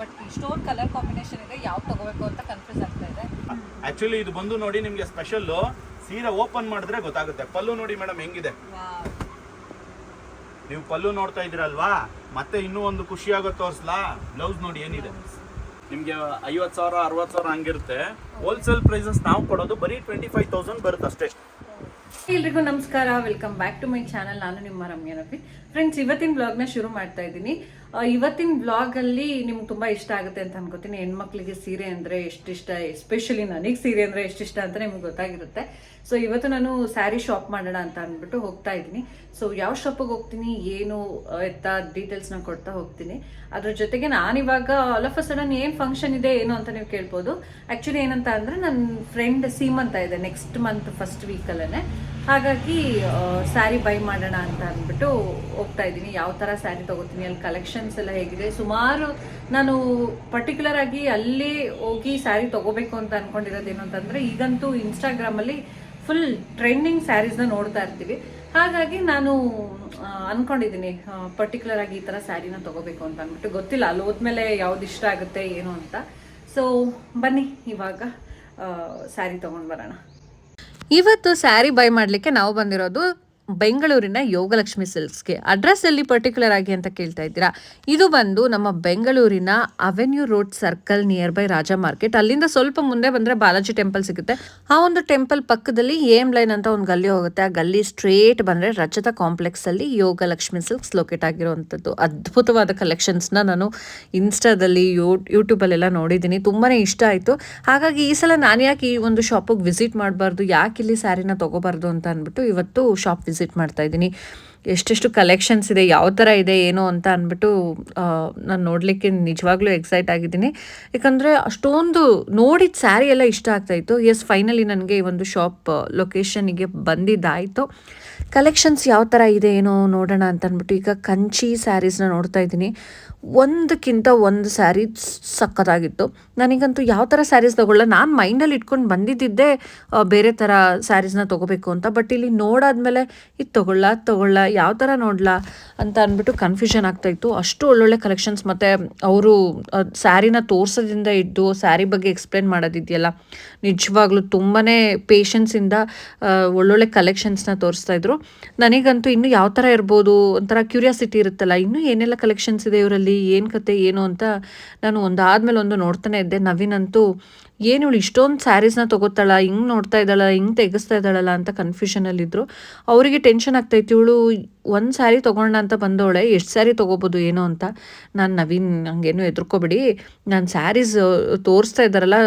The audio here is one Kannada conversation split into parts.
ಬಟ್ ಇಷ್ಟೊಂದು ಕಲರ್ ಕಾಂಬಿನೇಷನ್ ಇದೆ ಯಾವ್ ತಗೋಬೇಕು ಅಂತ ಕನ್ಫ್ಯೂಸ್ ಆಗ್ತಾ ಇದೆ. ಆಕ್ಚುಲಿ ಇದು ಬಂದು ನೋಡಿ ನಿಮ್ಗೆ ಸ್ಪೆಷಲ್ ಸೀರೆ ಓಪನ್ ಮಾಡಿದ್ರೆ ಗೊತ್ತಾಗುತ್ತೆ. ಪಲ್ಲು ನೋಡಿ ಮೇಡಮ್ ಹೆಂಗಿದೆ. ನೀವು ಪಲ್ಲು ನೋಡ್ತಾ ಇದ್ದೀರಲ್ವಾ? ಮತ್ತೆ ಇನ್ನೂ ಒಂದು ಖುಷಿ ಆಗೋ ತೋರ್ಸ್ಲಾ? ಬ್ಲೌಸ್ ನೋಡಿ ಏನಿದೆ. ನಿಮ್ಗೆ ಐವತ್ ಸಾವಿರ ಅರವತ್ ಸಾವಿರ ಹಂಗಿರುತ್ತೆ. ಹೋಲ್ಸೇಲ್ ಪ್ರೈಸಸ್ ನಾವು ಕೊಡೋದು ಬರೀ ಟ್ವೆಂಟಿ ಫೈವ್ ತೌಸಂಡ್ ಬರುತ್ತೆ ಅಷ್ಟೇ. ಎಲ್ರಿಗೂ ನಮಸ್ಕಾರ. Welcome back to my channel ನಾನು ನಿಮ್ಮ ರಮ್ಯಾ ಫ್ರೆಂಡ್ಸ್ ಇವತ್ತಿನ ಬ್ಲಾಗ್ನ ಶುರು ಮಾಡ್ತಾ ಇದ್ದೀನಿ. ಇವತ್ತಿನ ಬ್ಲಾಗಲ್ಲಿ ನಿಮ್ಗೆ ತುಂಬ ಇಷ್ಟ ಆಗುತ್ತೆ ಅಂತ ಅನ್ಕೋತೀನಿ. ಹೆಣ್ಮಕ್ಳಿಗೆ ಸೀರೆ ಅಂದರೆ ಎಷ್ಟಿಷ್ಟ? ಎಸ್ಪೆಷಲಿ ನನಗೆ ಸೀರೆ ಅಂದರೆ ಎಷ್ಟಿಷ್ಟ ಅಂತ ನಿಮ್ಗೆ ಗೊತ್ತಾಗಿರುತ್ತೆ. ಸೊ ಇವತ್ತು ನಾನು ಸ್ಯಾರಿ ಶಾಪ್ ಮಾಡೋಣ ಅಂತ ಅಂದ್ಬಿಟ್ಟು ಹೋಗ್ತಾ ಇದ್ದೀನಿ. ಸೊ ಯಾವ ಶಾಪಿಗೆ ಹೋಗ್ತೀನಿ, ಏನು ಎತ್ತ ಡೀಟೇಲ್ಸ್ನ ಕೊಡ್ತಾ ಹೋಗ್ತೀನಿ. ಅದ್ರ ಜೊತೆಗೆ ನಾನಿವಾಗ ಆಲ್ ಆಫ್ ಅ ಸಡನ್ ಏನು ಫಂಕ್ಷನ್ ಇದೆ, ಏನು ಅಂತ ನೀವು ಕೇಳ್ಬೋದು. ಆ್ಯಕ್ಚುಲಿ ಏನಂತ ಅಂದರೆ ನನ್ನ ಫ್ರೆಂಡ್ ಸೀಮಂತ ಇದೆ ನೆಕ್ಸ್ಟ್ ಮಂತ್ ಫಸ್ಟ್ ವೀಕಲ್ಲೇ ಹಾಗಾಗಿ ಸ್ಯಾರಿ ಬೈ ಮಾಡೋಣ ಅಂತ ಅಂದ್ಬಿಟ್ಟು ಹೋಗ್ತಾ ಇದ್ದೀನಿ. ಯಾವ ಥರ ಸ್ಯಾರಿ ತೊಗೋತೀನಿ, ಅಲ್ಲಿ ಕಲೆಕ್ಷನ್ಸ್ ಎಲ್ಲ ಹೇಗಿದೆ. ಸುಮಾರು ನಾನು ಪರ್ಟಿಕ್ಯುಲರ್ ಆಗಿ ಅಲ್ಲಿ ಹೋಗಿ ಸ್ಯಾರಿ ತಗೋಬೇಕು ಅಂತ ಅನ್ಕೊಂಡಿರೋದೇನು ಅಂತಂದರೆ, ಈಗಂತೂ ಇನ್ಸ್ಟಾಗ್ರಾಮಲ್ಲಿ ಫುಲ್ ಟ್ರೆಂಡಿಂಗ್ ಸ್ಯಾರೀಸ್ನ ನೋಡ್ತಾ ಇರ್ತೀವಿ. ಹಾಗಾಗಿ ನಾನು ಅಂದ್ಕೊಂಡಿದ್ದೀನಿ ಪರ್ಟಿಕ್ಯುಲರ್ ಆಗಿ ಈ ಥರ ಸ್ಯಾರಿನ ತಗೋಬೇಕು ಅಂತ ಅಂದ್ಬಿಟ್ಟು ಗೊತ್ತಿಲ್ಲ, ಅಲ್ಲಿ ಹೋದ್ಮೇಲೆ ಯಾವ್ದು ಇಷ್ಟ ಆಗುತ್ತೆ, ಏನು ಅಂತ. ಸೊ ಬನ್ನಿ, ಇವಾಗ ಸ್ಯಾರಿ ತೊಗೊಂಡು ಬರೋಣ. ಇವತ್ತು ಸ್ಯಾರಿ ಬೈ ಮಾಡಲಿಕ್ಕೆ ನಾವು ಬಂದಿರೋದು ಬೆಂಗಳೂರಿನ ಯೋಗಲಕ್ಷ್ಮಿ ಸಿಲ್ಕ್ಸ್ಗೆ. ಅಡ್ರೆಸ್ ಎಲ್ಲಿ ಪರ್ಟಿಕ್ಯುಲರ್ ಆಗಿ ಅಂತ ಕೇಳ್ತಾ ಇದ್ದೀರಾ? ಇದು ಬಂದು ನಮ್ಮ ಬೆಂಗಳೂರಿನ avenue road circle near by Raja market ಅಲ್ಲಿಂದ ಸ್ವಲ್ಪ ಮುಂದೆ ಬಂದರೆ ಬಾಲಾಜಿ ಟೆಂಪಲ್ ಸಿಗುತ್ತೆ. ಆ ಒಂದು ಟೆಂಪಲ್ ಪಕ್ಕದಲ್ಲಿ ಏಮ್ ಲೈನ್ ಅಂತ ಒಂದು ಗಲ್ಲಿ ಹೋಗುತ್ತೆ. ಆ ಗಲ್ಲಿ ಸ್ಟ್ರೇಟ್ ಬಂದರೆ ರಜತ ಕಾಂಪ್ಲೆಕ್ಸ್ ಅಲ್ಲಿ ಯೋಗಲಕ್ಷ್ಮಿ ಸಿಲ್ಕ್ಸ್ ಲೊಕೇಟ್ ಆಗಿರುವಂಥದ್ದು. ಅದ್ಭುತವಾದ ಕಲೆಕ್ಷನ್ಸ್ನ ನಾನು ಇನ್ಸ್ಟಾದಲ್ಲಿ ಯೂ ಯೂಟ್ಯೂಬಲ್ಲೆಲ್ಲ ನೋಡಿದ್ದೀನಿ. ತುಂಬಾ ಇಷ್ಟ ಆಯಿತು. ಹಾಗಾಗಿ ಈ ಸಲ ನಾನು ಯಾಕೆ ಈ ಒಂದು ಶಾಪಿಗೆ ವಿಸಿಟ್ ಮಾಡಬಾರ್ದು ಯಾಕೆ ಇಲ್ಲಿ ಸ್ಯಾರಿನ ತೊಗೋಬಾರ್ದು ಅಂತ ಅಂದ್ಬಿಟ್ಟು ಇವತ್ತು ಶಾಪ್ ಮಾಡ್ತಾ ಇದ್ದೀನಿ. ಎಷ್ಟೆಷ್ಟು ಕಲೆಕ್ಷನ್ಸ್ ಇದೆ, ಯಾವ ಥರ ಇದೆ, ಏನು ಅಂತ ಅಂದ್ಬಿಟ್ಟು ನಾನು ನೋಡಲಿಕ್ಕೆ ನಿಜವಾಗ್ಲೂ ಎಕ್ಸೈಟ್ ಆಗಿದ್ದೀನಿ. ಯಾಕಂದರೆ ಅಷ್ಟೊಂದು ನೋಡಿದ ಸ್ಯಾರಿ ಎಲ್ಲ ಇಷ್ಟ ಆಗ್ತಾಯಿತ್ತು ಎಸ್ ಫೈನಲಿ ನನಗೆ ಈ ಒಂದು ಶಾಪ್ ಲೊಕೇಶನಿಗೆ ಬಂದಿದ್ದಾಯಿತು. ಕಲೆಕ್ಷನ್ಸ್ ಯಾವ ಥರ ಇದೆ, ಏನೋ ನೋಡೋಣ ಅಂತ ಅಂದ್ಬಿಟ್ಟು ಈಗ ಕಂಚಿ ಸ್ಯಾರೀಸ್ನ ನೋಡ್ತಾ ಇದ್ದೀನಿ. ಒಂದಕ್ಕಿಂತ ಒಂದು ಸ್ಯಾರಿ ಸಖತ್ತಾಗಿತ್ತು. ನನಗಂತೂ ಯಾವ ಥರ ಸ್ಯಾರೀಸ್ ತೊಗೊಳ್ಳ, ನಾನು ಮೈಂಡಲ್ಲಿ ಇಟ್ಕೊಂಡು ಬಂದಿದ್ದಿದ್ದೇ ಬೇರೆ ಥರ ಸ್ಯಾರೀಸ್ನ ತೊಗೋಬೇಕು ಅಂತ. ಬಟ್ ಇಲ್ಲಿ ನೋಡಾದ್ಮೇಲೆ, ಇದು ತೊಗೊಳ್ಳ ತೊಗೊಳ್ಳ ಯಾವ ಥರ ನೋಡಲಾ ಅಂತ ಅಂದ್ಬಿಟ್ಟು ಕನ್ಫ್ಯೂಷನ್ ಆಗ್ತಾಯಿತ್ತು ಅಷ್ಟು ಒಳ್ಳೊಳ್ಳೆ ಕಲೆಕ್ಷನ್ಸ್ ಮತ್ತು ಅವರು ಸ್ಯಾರಿನ ತೋರಿಸೋದ್ರಿಂದ ಇದ್ದು ಸ್ಯಾರಿ ಬಗ್ಗೆ ಎಕ್ಸ್ಪ್ಲೇನ್ ಮಾಡೋದಿದೆಯಲ್ಲ, ನಿಜವಾಗ್ಲೂ ತುಂಬಾ ಪೇಷನ್ಸಿಂದ ಒಳ್ಳೊಳ್ಳೆ ಕಲೆಕ್ಷನ್ಸ್ನ ತೋರಿಸ್ತಾ ಇದ್ರು. ನನಗಂತೂ ಇನ್ನೂ ಯಾವ ಥರ ಇರ್ಬೋದು ಒಂಥರ ಕ್ಯೂರಿಯಾಸಿಟಿ ಇರುತ್ತಲ್ಲ, ಇನ್ನೂ ಏನೆಲ್ಲ ಕಲೆಕ್ಷನ್ಸ್ ಇದೆ ಇವರಲ್ಲಿ, ಏನು ಕತೆ, ಏನು ಅಂತ ನಾನು ಒಂದಾದ್ಮೇಲೆ ಒಂದು ನೋಡ್ತಾನೆ ಇದ್ದೆ. ನವೀನಂತೂ ಏನು ಇವಳು ಇಷ್ಟೊಂದು ಸ್ಯಾರೀಸ್ನ ತೊಗೋತಾಳ, ಹಿಂಗೆ ನೋಡ್ತಾ ಇದ್ದಾಳ, ಹಿಂಗೆ ತೆಗಿಸ್ತಾ ಇದ್ದಾಳಲ್ಲ ಅಂತ ಕನ್ಫ್ಯೂಷನಲ್ಲಿದ್ದರು ಅವರಿಗೆ ಟೆನ್ಷನ್ ಆಗ್ತೈತಿ ಇವಳು ಒಂದು ಸ್ಯಾರಿ ತೊಗೊಂಡ ಅಂತ ಬಂದವಳೆ, ಎಷ್ಟು ಸ್ಯಾರಿ ತೊಗೋಬೋದು ಏನೋ ಅಂತ. ನಾನು, ನವೀನ್, ಹಂಗೇನು ಎದುರ್ಕೋಬೇಡಿ ನಾನು ಸ್ಯಾರೀಸ್ ತೋರಿಸ್ತಾ ಇದ್ದಾರಲ್ಲ,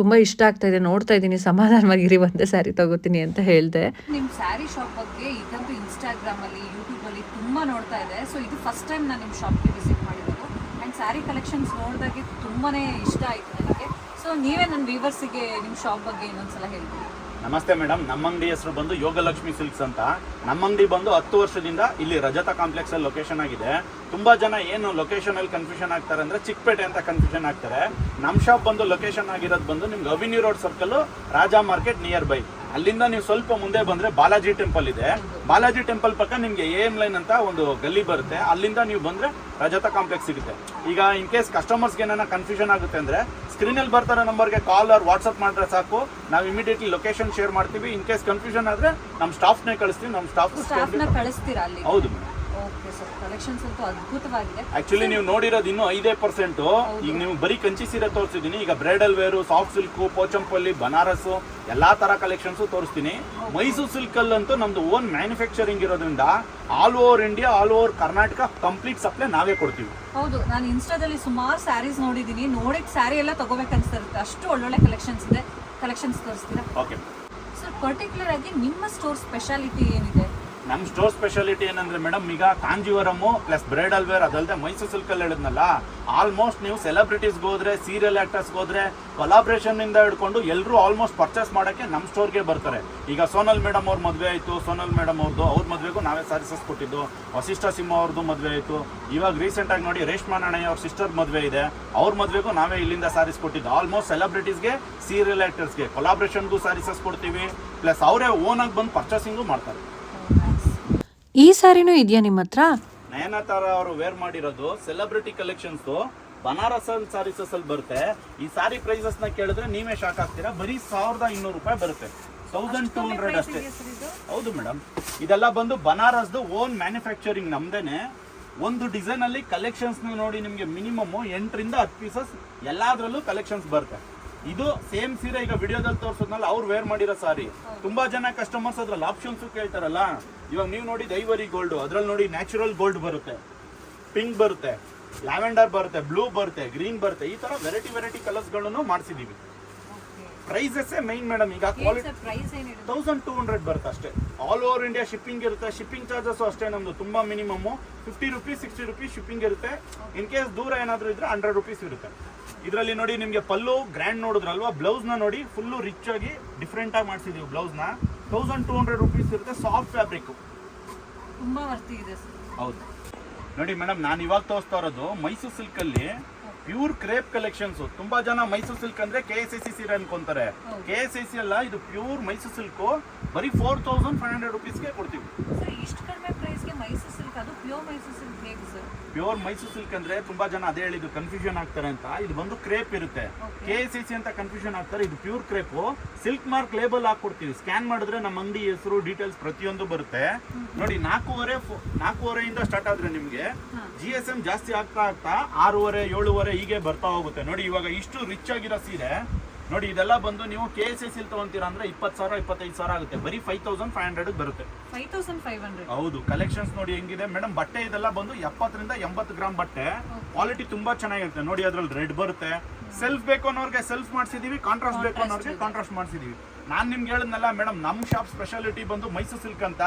ತುಂಬ ಇಷ್ಟ ಆಗ್ತಾ ಇದೆ, ನೋಡ್ತಾ ಇದ್ದೀನಿ ಸಮಾಧಾನವಾಗಿರಿ, ಒಂದೇ ಸ್ಯಾರಿ ತಗೋತೀನಿ ಅಂತ ಹೇಳಿದೆ. ನಿಮ್ಮ ಸ್ಯಾರಿ ಶಾಪ್ ಬಗ್ಗೆ ಈಗಂತೂ ಇನ್ಸ್ಟಾಗ್ರಾಮಲ್ಲಿ ಯೂಟ್ಯೂಬಲ್ಲಿ ತುಂಬ ನೋಡ್ತಾ ಇದೆ. ಸೊ ಇದು ಫಸ್ಟ್ ಟೈಮ್ ನಾನು ನಿಮ್ಮ ಶಾಪ್ಗೆ ವಿಸಿಟ್ ಮಾಡಿರೋದು. ಆ್ಯಂಡ್ ಸ್ಯಾರಿ ಕಲೆಕ್ಷನ್ಸ್ ನೋಡಿದಾಗೆ ತುಂಬಾ ಇಷ್ಟ ಆಯಿತು. ಸೊ ನೀವೇ ನನ್ನ ನಿಮ್ಮ ಶಾಪ್ ಬಗ್ಗೆ ಇನ್ನೊಂದ್ಸಲ ನಮಸ್ತೆ ಮೇಡಮ್ ನಮ್ಮ ಅಂಗಡಿ ಹೆಸರು ಬಂದು ಯೋಗಲಕ್ಷ್ಮಿ ಸಿಲ್ಕ್ಸ್ ಅಂತ. ನಮ್ಮ ಅಂಗಡಿ ಬಂದು ಹತ್ತು ವರ್ಷದಿಂದ ಇಲ್ಲಿ ರಜತ ಕಾಂಪ್ಲೆಕ್ಸ್ ಅಲ್ಲಿ ಲೊಕೇಶನ್ ಆಗಿದೆ. ತುಂಬಾ ಜನ ಏನು ಲೊಕೇಶನ್ ಅಲ್ಲಿ ಕನ್ಫ್ಯೂಷನ್ ಆಗ್ತಾರೆ ಅಂದ್ರೆ ಚಿಕ್ಕಪೇಟೆ ಅಂತ ಕನ್ಫ್ಯೂಷನ್ ಆಗ್ತಾರೆ. ನಮ್ಮ ಶಾಪ್ ಬಂದು ಲೊಕೇಶನ್ ಆಗಿರೋದು ಬಂದು ನಿಮ್ಗೆ avenue road circle Raja market near by ಅಲ್ಲಿಂದ ನೀವು ಸ್ವಲ್ಪ ಮುಂದೆ ಬಂದ್ರೆ ಬಾಲಾಜಿ ಟೆಂಪಲ್ ಇದೆ. ಬಾಲಾಜಿ ಟೆಂಪಲ್ ಪಕ್ಕ ನಿಮ್ಗೆ ಎ ಎಂ ಲೈನ್ ಅಂತ ಒಂದು ಗಲ್ಲಿ ಬರುತ್ತೆ. ಅಲ್ಲಿಂದ ನೀವು ಬಂದ್ರೆ ರಜತ ಕಾಂಪ್ಲೆಕ್ಸ್ ಸಿಗುತ್ತೆ. ಈಗ ಇನ್ ಕೇಸ್ ಕಸ್ಟಮರ್ಸ್ಗೆ ಏನಾರ ಕನ್ಫ್ಯೂಷನ್ ಆಗುತ್ತೆ ಅಂದ್ರೆ ಸ್ಕ್ರೀನಲ್ಲಿ ಬರ್ತಾರೋ ನಂಬರ್ಗೆ ಕಾಲ್ ಆರ್ ವಾಟ್ಸ್ಆಪ್ ಮಾಡಿದ್ರೆ ಸಾಕು. ನಾವು ಇಮಿಡಿಯೇಟ್ಲಿ ಲೊಕೇಶನ್ ಶೇರ್ ಮಾಡ್ತೀವಿ. ಇನ್ ಕೇಸ್ ಕನ್ಫ್ಯೂಷನ್ ಆದ್ರೆ ನಮ್ಮ ಸ್ಟಾಫ್ನೇ ಕಳಿಸ್ತೀವಿ. ನಮ್ಮ ಸ್ಟಾಫ್ ಹೌದು ಮೇಡಮ್ ಓಕೆ ಸರ್ ಕಲೆಕ್ಷನ್ಸ್ ಅಂತೂ ಅದ್ಭುತವಾಗಿದೆ. ಆಕ್ಚುಲಿ ನೀವು ನೋಡಿರೋದು ಇನ್ನೂ ಐದೇ ಪರ್ಸೆಂಟ್ ಈಗ ನೀವು ಬರೀ ಕಂಚಿ ಸೀರೆ ತೋರಿಸಿದೀನಿ ಈಗ bridal wear soft silk Pochampalli Banaras ಎಲ್ಲಾ ತರ ಕಲೆಕ್ಷನ್ಸ್ ತೋರಿಸ್ತೀನಿ. ಮೈಸೂರು ಸಿಲ್ಕ್ ಅಲ್ಲಂತೂ ನಮ್ದು ಓನ್ ಮ್ಯಾನುಫ್ಯಾಕ್ಚರಿಂಗ್ ಇರೋದ್ರಿಂದ all over India all over Karnataka complete supply ನಾವೇ ಕೊಡ್ತೀವಿ. ಹೌದು. ನಾನು ಇನ್ಸ್ಟಾದಲ್ಲಿ ಸುಮಾರು ಸ್ಯಾರೀಸ್ ನೋಡಿದ್ದೀನಿ. ನೋಡಿದ ಸ್ಯಾರಿ ಎಲ್ಲ ತಗೋಬೇಕು ಅನ್ಸ್ತಿರುತ್ತೆ ಅಷ್ಟು ಒಳ್ಳೊಳ್ಳೆ ಕಲೆಕ್ಷನ್ಸ್ ಇದೆ. ಕಲೆಕ್ಷನ್ಸ್ ತೋರಿಸ್ತೀರಾ? ಓಕೆ ಸರ್ ಪರ್ಟಿಕ್ಯುಲರ್ ಆಗಿ ನಿಮ್ಮ ಸ್ಟೋರ್ ಸ್ಪೆಷಾಲಿಟಿ ಏನಿದೆ? ನಮ್ಮ ಸ್ಟೋರ್ ಸ್ಪೆಷಾಲಿಟಿ ಏನಂದ್ರೆ ಮೇಡಮ್, ಈಗ ಕಾಂಜೀವರಮು ಪ್ಲಸ್ ಬ್ರೈಡ್ ಅಲ್ವೇರ್ ಅದಲ್ಲದೆ ಮೈಸೂರು ಸಿಲ್ಕ್ ಅಲ್ಲಿ ಹೇಳಿದ್ನಲ್ಲ, ಆಲ್ಮೋಸ್ಟ್ ನೀವು ಸೆಲೆಬ್ರಿಟೀಸ್ ಹೋದ್ರೆ ಸೀರಿಯಲ್ ಆಕ್ಟರ್ಸ್ ಹೋದ್ರೆ ಕೊಲಾಬ್ರೇಷನ್ ಇಂದ ಹಿಡ್ಕೊಂಡು ಎಲ್ಲರೂ ಆಲ್ಮೋಸ್ಟ್ ಪರ್ಚೇಸ್ ಮಾಡೋಕ್ಕೆ ನಮ್ಮ ಸ್ಟೋರ್ಗೆ ಬರ್ತಾರೆ. ಈಗ ಸೋನಲ್ ಮೇಡಮ್ ಅವ್ರ ಮದುವೆ ಆಯಿತು, ಸೋನಲ್ ಮೇಡಮ್ ಅವ್ರದ್ದು ಅವ್ರ ಮದುವೆಗೂ ನಾವೇ ಸಾರಿಸಸ್ ಕೊಟ್ಟಿದ್ದು ವಸಿಷ್ಠ ಸಿಂಹ ಅವ್ರದ್ದು ಮದುವೆ ಆಯಿತು. ಇವಾಗ ರೀಸೆಂಟಾಗಿ ನೋಡಿ ರೇಷ್ಮಾ ನಾಣಯ್ಯ ಅವ್ರ ಸಿಸ್ಟರ್ ಮದುವೆ ಇದೆ, ಅವ್ರ ಮದುವೆಗೂ ನಾವೇ ಇಲ್ಲಿಂದ ಸಾರೀಸ್ ಕೊಟ್ಟಿದ್ದು ಆಲ್ಮೋಸ್ಟ್ ಸೆಲೆಬ್ರಿಟೀಸ್ಗೆ ಸೀರಿಯಲ್ ಆ್ಯಕ್ಟರ್ಸ್ಗೆ ಕೊಲಾಬ್ರೇಷನ್ಗೂ ಸಾರಿಸಸ್ ಕೊಡ್ತೀವಿ ಪ್ಲಸ್ ಅವರೇ ಓನಾಗಿ ಬಂದು ಪರ್ಚೇಸಿಂಗು ಮಾಡ್ತಾರೆ. ಈ ಸಾರಿನೂ ಇದೆಯಾ ನಿಮ್ಮ ಹತ್ರ? ನಯನತಾರ ಅವರು ವೇರ್ ಮಾಡಿರೋದು ಸೆಲೆಬ್ರಿಟಿ ಕಲೆಕ್ಷನ್ಸ್ ಬನಾರಸ್ ಸಾರೀಸಸ್ ಅಲ್ಲಿ ಬರುತ್ತೆ. ಈ ಸಾರಿ ಪ್ರೈಸಸ್ನ ಕೇಳಿದ್ರೆ ನೀವೇ ಶಾಕ್ ಆಗ್ತೀರಾ. ಬರೀ ಸಾವಿರದ ಇನ್ನೂರು ರೂಪಾಯಿ ಬರುತ್ತೆ. ತೌಸಂಡ್ ಟೂ ಹಂಡ್ರೆಡ್ ಅಷ್ಟೇ. ಹೌದು ಮೇಡಮ್ ಇದೆಲ್ಲ ಬಂದು ಬನಾರಸ್ದು ಓನ್ ಮ್ಯಾನುಫ್ಯಾಕ್ಚರಿಂಗ್ ನಮ್ದೇನೆ. ಒಂದು ಡಿಸೈನ್ ಅಲ್ಲಿ ಕಲೆಕ್ಷನ್ಸ್ ನೋಡಿ ನಿಮಗೆ ಮಿನಿಮಮ್ ಎಂಟರಿಂದ ಹತ್ತು ಪೀಸಸ್ ಎಲ್ಲಾದ್ರಲ್ಲೂ ಕಲೆಕ್ಷನ್ಸ್ ಬರುತ್ತೆ. ಇದು ಸೇಮ್ ಸೀರೆ ಈಗ ವಿಡಿಯೋದಲ್ಲಿ ತೋರಿಸೋದ್ನಲ್ಲ ಅವ್ರು ವೇರ್ ಮಾಡಿರೋ ಸಾರಿ ತುಂಬಾ ಜನ ಕಸ್ಟಮರ್ಸ್ ಅದ್ರಲ್ಲಿ ಆಪ್ಷನ್ಸ್ ಕೇಳ್ತಾರಲ್ಲ. ಇವಾಗ ನೀವು ನೋಡಿ ಐವರಿ ಗೋಲ್ಡ್ ಅದ್ರಲ್ಲಿ ನೋಡಿ ನ್ಯಾಚುರಲ್ ಗೋಲ್ಡ್ ಬರುತ್ತೆ. ಪಿಂಕ್ ಬರುತ್ತೆ ಲ್ಯಾವೆಂಡರ್ ಬರುತ್ತೆ ಬ್ಲೂ ಬರುತ್ತೆ ಗ್ರೀನ್ ಬರುತ್ತೆ. ಈ ತರ ವೆರೈಟಿ ವೆರೈಟಿ ಕಲರ್ಸ್ಗಳನ್ನು ಮಾಡಿಸಿದೀವಿ. ಪ್ರೈಸಸ್ ಮೈನ್ ಮೇಡಮ್ ಈಗ ಕ್ವಾಲಿಟಿ ತೌಸಂಡ್ ಟೂ ಹಂಡ್ರೆಡ್ ಬರುತ್ತೆ ಅಷ್ಟೇ. ಆಲ್ ಓವರ್ ಇಂಡಿಯಾ ಶಿಪ್ಪಿಂಗ್ ಇರುತ್ತೆ ಶಿಪ್ಪಿಂಗ್ ಚಾರ್ಜಸ್ ಅಷ್ಟೇ ನಮ್ದು ತುಂಬಾ minimum fifty rupees sixty rupees shipping ಇರುತ್ತೆ. ಇನ್ ಕೇಸ್ ದೂರ ಏನಾದರೂ ಇದ್ರೆ ಹಂಡ್ರೆಡ್ ರುಪೀಸ್ ಇರುತ್ತೆ. ಇದರಲ್ಲಿ ನೋಡಿ ನಿಮಗೆ ಪಲ್ಲು ಗ್ರ್ಯಾಂಡ್ ನೋಡಿದ್ರಲ್ವಾ ಬ್ಲೌಸ್ನ ನೋಡಿ ಫುಲ್ಲು ರಿಚ್ ಆಗಿ ಡಿಫ್ರೆಂಟಾಗಿ ಬ್ಲೌಸ್ನ ಬ್ಲೌಸ್ನ. ತೌಸಂಡ್ ಟೂ ಹಂಡ್ರೆಡ್ ರುಪೀಸ್ ಇರುತ್ತೆ ಸಾಫ್ಟ್ ಫ್ಯಾಬ್ರಿಕ್ ತುಂಬಾ ವರ್ತಿ ಇದೆ ಸರ್. ಹೌದು. ನೋಡಿ ಮೇಡಮ್ ನಾನು ಇವಾಗ ತೋರಿಸ್ತಾ ಇರೋದು ಮೈಸೂರು ಸಿಲ್ಕ್ ಅಲ್ಲಿ ಪ್ಯೂರ್ ಕ್ರೇಪ್ ಕಲೆಕ್ಷನ್ಸ್ ತುಂಬಾ ಜನ ಮೈಸೂರು ಸಿಲ್ಕ್ ಅಂದ್ರೆ ಕೆ ಎಸ್ ಐ ಸಿ ಸೀರೆ ಅನ್ಕೊಂತಾರೆ. ಕೆ ಎಸ್ ಐ ಸಿ ಅಲ್ಲ ಇದು ಪ್ಯೂರ್ ಮೈಸೂರು ಸಿಲ್ಕ್ ಬರೀ ಫೋರ್ ತೌಸಂಡ್ ಫೈವ್ ಹಂಡ್ರೆಡ್ ರುಪೀಸ್ಗೆ ಕೊಡ್ತೀವಿ. ಸರ್ ಇಷ್ಟು ಕಡಿಮೆ ಪ್ರೈಸ್ಗೆ ಮೈಸೂರು ಸಿಲ್ಕ್ ಅದು ಪ್ಯೂರ್ ಮೈಸೂರು ಸಿಲ್ಕ್ ಹೇಗೆ ಸರ್ ಪ್ಯೂರ್ ಮೈಸೂರು ಸಿಲ್ಕ್ ಅಂದ್ರೆ ತುಂಬಾ ಜನ ಅದೇ ಹೇಳಿದ್ದು ಕನ್ಫ್ಯೂಷನ್ ಆಗ್ತಾರೆ ಅಂತ. ಇದು ಬಂದು ಕ್ರೇಪ್ ಇರುತ್ತೆ. ಕೆ ಎಸ್ ಸಿ ಅಂತ ಕನ್ಫ್ಯೂಷನ್ ಆಗ್ತಾರೆ. ಇದು pure crepe silk mark label ಹಾಕೊಡ್ತೀವಿ scan ಮಾಡಿದ್ರೆ ನಮ್ಮ ಅಂಗಡಿ ಹೆಸರು ಡೀಟೇಲ್ಸ್ ಪ್ರತಿಯೊಂದು ಬರುತ್ತೆ. ನೋಡಿ ನಾಲ್ಕೂವರೆ ನಾಲ್ಕೂವರೆಯಿಂದ ಸ್ಟಾರ್ಟ್ ಆದ್ರೆ ನಿಮ್ಗೆ ಜಿ ಎಸ್ ಎಂ ಜಾಸ್ತಿ ಆಗ್ತಾ ಆಗ್ತಾ ಆರೂವರೆ ಏಳುವರೆ ಹೀಗೆ ಬರ್ತಾ ಹೋಗುತ್ತೆ. ನೋಡಿ ಇವಾಗ ಇಷ್ಟು ರಿಚ್ ಆಗಿರೋ ಸೀರೆ ನೋಡಿ ಇದೆಲ್ಲ ಬಂದು ನೀವು ಕೆ ಎಸ್ ಎಸ್ ಇಲ್ಲಿ ತಗೊಂತೀರಾ ಅಂದ್ರೆ ಇಪ್ಪತ್ತು ಸಾವಿರ ಇಪ್ಪತ್ತೈದು ಸಾವಿರ ಆಗುತ್ತೆ. ಬರೀ ಫೈವ್ ತೌಸಂಡ್ ಫೈವ್ ಹಂಡ್ರೆಡ್ ಬರುತ್ತೆ. ಫೈವ್ ತೌಸಂಡ್ ಫೈವ್ ಹಂಡ್ರೆಡ್ ಹೌದು ಕಲೆಕ್ಷನ್ಸ್ ನೋಡಿ ಹೆಂಗಿದೆ. ಮೇಡಮ್ ಬಟ್ಟೆ ಇದೆಲ್ಲ ಬಂದು ಎಪ್ಪತ್ತರಿಂದ ಎಂಬತ್ತು ಗ್ರಾಮ್ ಬಟ್ಟೆ. ಕ್ವಾಲಿಟಿ ತುಂಬಾ ಚೆನ್ನಾಗಿರುತ್ತೆ. ನೋಡಿ ಅದ್ರಲ್ಲಿ ರೆಡ್ ಬರುತ್ತೆ. ಸೆಲ್ಫ್ ಬೇಕು ಅನ್ನೋರ್ಗೆ ಸೆಲ್ಫ್ ಮಾಡಿಸಿದೀವಿ ಕಾಂಟ್ರಾಸ್ಟ್ ಬೇಕು ಅನ್ನೋರ್ಗೆ ಕಾಂಟ್ರಾಸ್ಟ್ ಮಾಡಿಸಿದೀವಿ. ನಾನು ನಿಮ್ಗೆ ಹೇಳಿದ್ನಲ್ಲ ಮೇಡಮ್ ನಮ್ಮ ಶಾಪ್ ಸ್ಪೆಷಾಲಿಟಿ ಬಂದು ಮೈಸೂರು ಸಿಲ್ಕ್ ಅಂತ.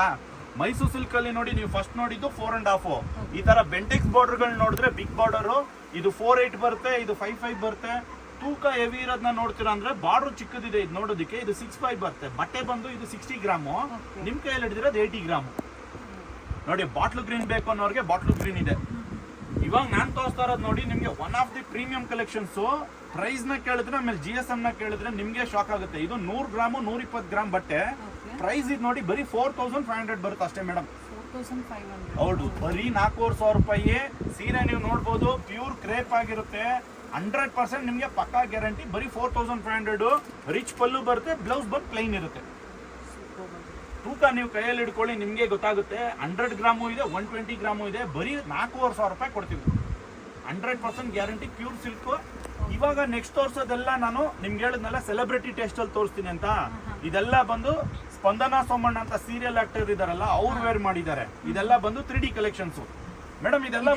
ಮೈಸೂರು ಸಿಲ್ಕ್ ಅಲ್ಲಿ ನೋಡಿ ನೀವು ಫಸ್ಟ್ ನೋಡಿದ್ದು ಫೋರ್ ಅಂಡ್ ಹಾಫ್ ಈ ತರ ಬೆಂಟೆಕ್ಸ್ ಬಾರ್ಡರ್ ನೋಡಿದ್ರೆ ಬಿಗ್ ಬಾರ್ಡರ್ ಇದು ಫೋರ್ ಏಟ್ ಬರುತ್ತೆ ಇದು ಫೈವ್ ಫೈವ್ ಬರುತ್ತೆ. ತೂಕ ಹೆವಿ ಇರೋದನ್ನ ನೋಡ್ತೀರಾ ಅಂದ್ರೆ ಬಾರ್ಡರ್ ಚಿಕ್ಕದಿದೆ ಇದು ನೋಡೋದಕ್ಕೆ. ಇದು ಸಿಕ್ಸ್ ಫೈವ್ ಬರುತ್ತೆ. ಬಟ್ಟೆ ಬಂದು ಇದು ಸಿಕ್ಸ್ಟಿ ಗ್ರಾಮು. ನಿಮ್ ಕೈಯಲ್ಲಿ ಹಿಡಿದಿರೋದು ಏಯ್ಟಿ ಗ್ರಾಮು. ನೋಡಿ ಬಾಟ್ಲು ಗ್ರೀನ್ ಬೇಕು ಅನ್ನೋರಿಗೆ ಬಾಟ್ಲು ಗ್ರೀನ್ ಇದೆ. ಇವಾಗ ನಾನು ತೋರಿಸ್ತಾ ಇರೋದು ನೋಡಿ ನಿಮ್ಗೆ one of the premium collections ಪ್ರೈಸ್ನ ಕೇಳಿದ್ರೆ ಆಮೇಲೆ ಜಿ ಎಸ್ ಎಂ ನ ಕೇಳಿದ್ರೆ ನಿಮ್ಗೆ ಶಾಕ್ ಆಗುತ್ತೆ. ಇದು ನೂರು ಗ್ರಾಮು ನೂರ ಇಪ್ಪತ್ತು ಗ್ರಾಮ್ ಬಟ್ಟೆ. ಪ್ರೈಸ್ ಇದು ನೋಡಿ ಬರೀ ಫೋರ್ ತೌಸಂಡ್ ಫೈವ್ ಹಂಡ್ರೆಡ್ ಬರುತ್ತೆ ಅಷ್ಟೇ ಮೇಡಮ್ ಹೌದು ಬರೀ ನಾಲ್ಕೂವರೆ ಸಾವಿರ ರೂಪಾಯಿ. ಸೀರೆ ನೀವು ನೋಡ್ಬೋದು ಪ್ಯೂರ್ ಕ್ರೇಪ್ ಆಗಿರುತ್ತೆ. ಹಂಡ್ರೆಡ್ ಪರ್ಸೆಂಟ್ ನಿಮಗೆ ಪಕ್ಕಾ ಗ್ಯಾರಂಟಿ. ಬರೀ four thousand five hundred rich pallu ಬರುತ್ತೆ ಬ್ಲೌಸ್ ಬಂದು ಪ್ಲೈನ್ ಇರುತ್ತೆ. ತೂಕ ನೀವು ಕೈಯಲ್ಲಿ ಹಿಡ್ಕೊಳ್ಳಿ ನಿಮಗೆ ಗೊತ್ತಾಗುತ್ತೆ. ಹಂಡ್ರೆಡ್ ಗ್ರಾಮು ಇದೆ ಒನ್ ಟ್ವೆಂಟಿ ಗ್ರಾಮು ಇದೆ. ಬರೀ ನಾಲ್ಕೂವರೆ ಸಾವಿರ ರೂಪಾಯಿ ಕೊಡ್ತೀವಿ. Hundred percent guarantee pure silk ಇವಾಗ ನೆಕ್ಸ್ಟ್ ತೋರಿಸೋದೆಲ್ಲ ನಾನು ನಿಮ್ಗೆ ಹೇಳಿದ್ನಲ್ಲ ಸೆಲೆಬ್ರಿಟಿ ಟೆಸ್ಟ್ ಅಲ್ಲಿ ತೋರಿಸ್ತೀನಿ ಅಂತ. ಇದೆಲ್ಲ ಬಂದು ಸ್ಪಂದನಾ ಸೋಮಣ್ಣ ಅಂತ ಸೀರಿಯಲ್ ಆಕ್ಟರ್ ಇದಾರಲ್ಲ ಅವ್ರು ವೇರ್ ಮಾಡಿದ್ದಾರೆ. ಇದೆಲ್ಲ ಬಂದು ತ್ರೀ ಡಿ ಕಲೆಕ್ಷನ್ಸ್ ಮೇಡಮ್ ಇದೆಲ್ಲ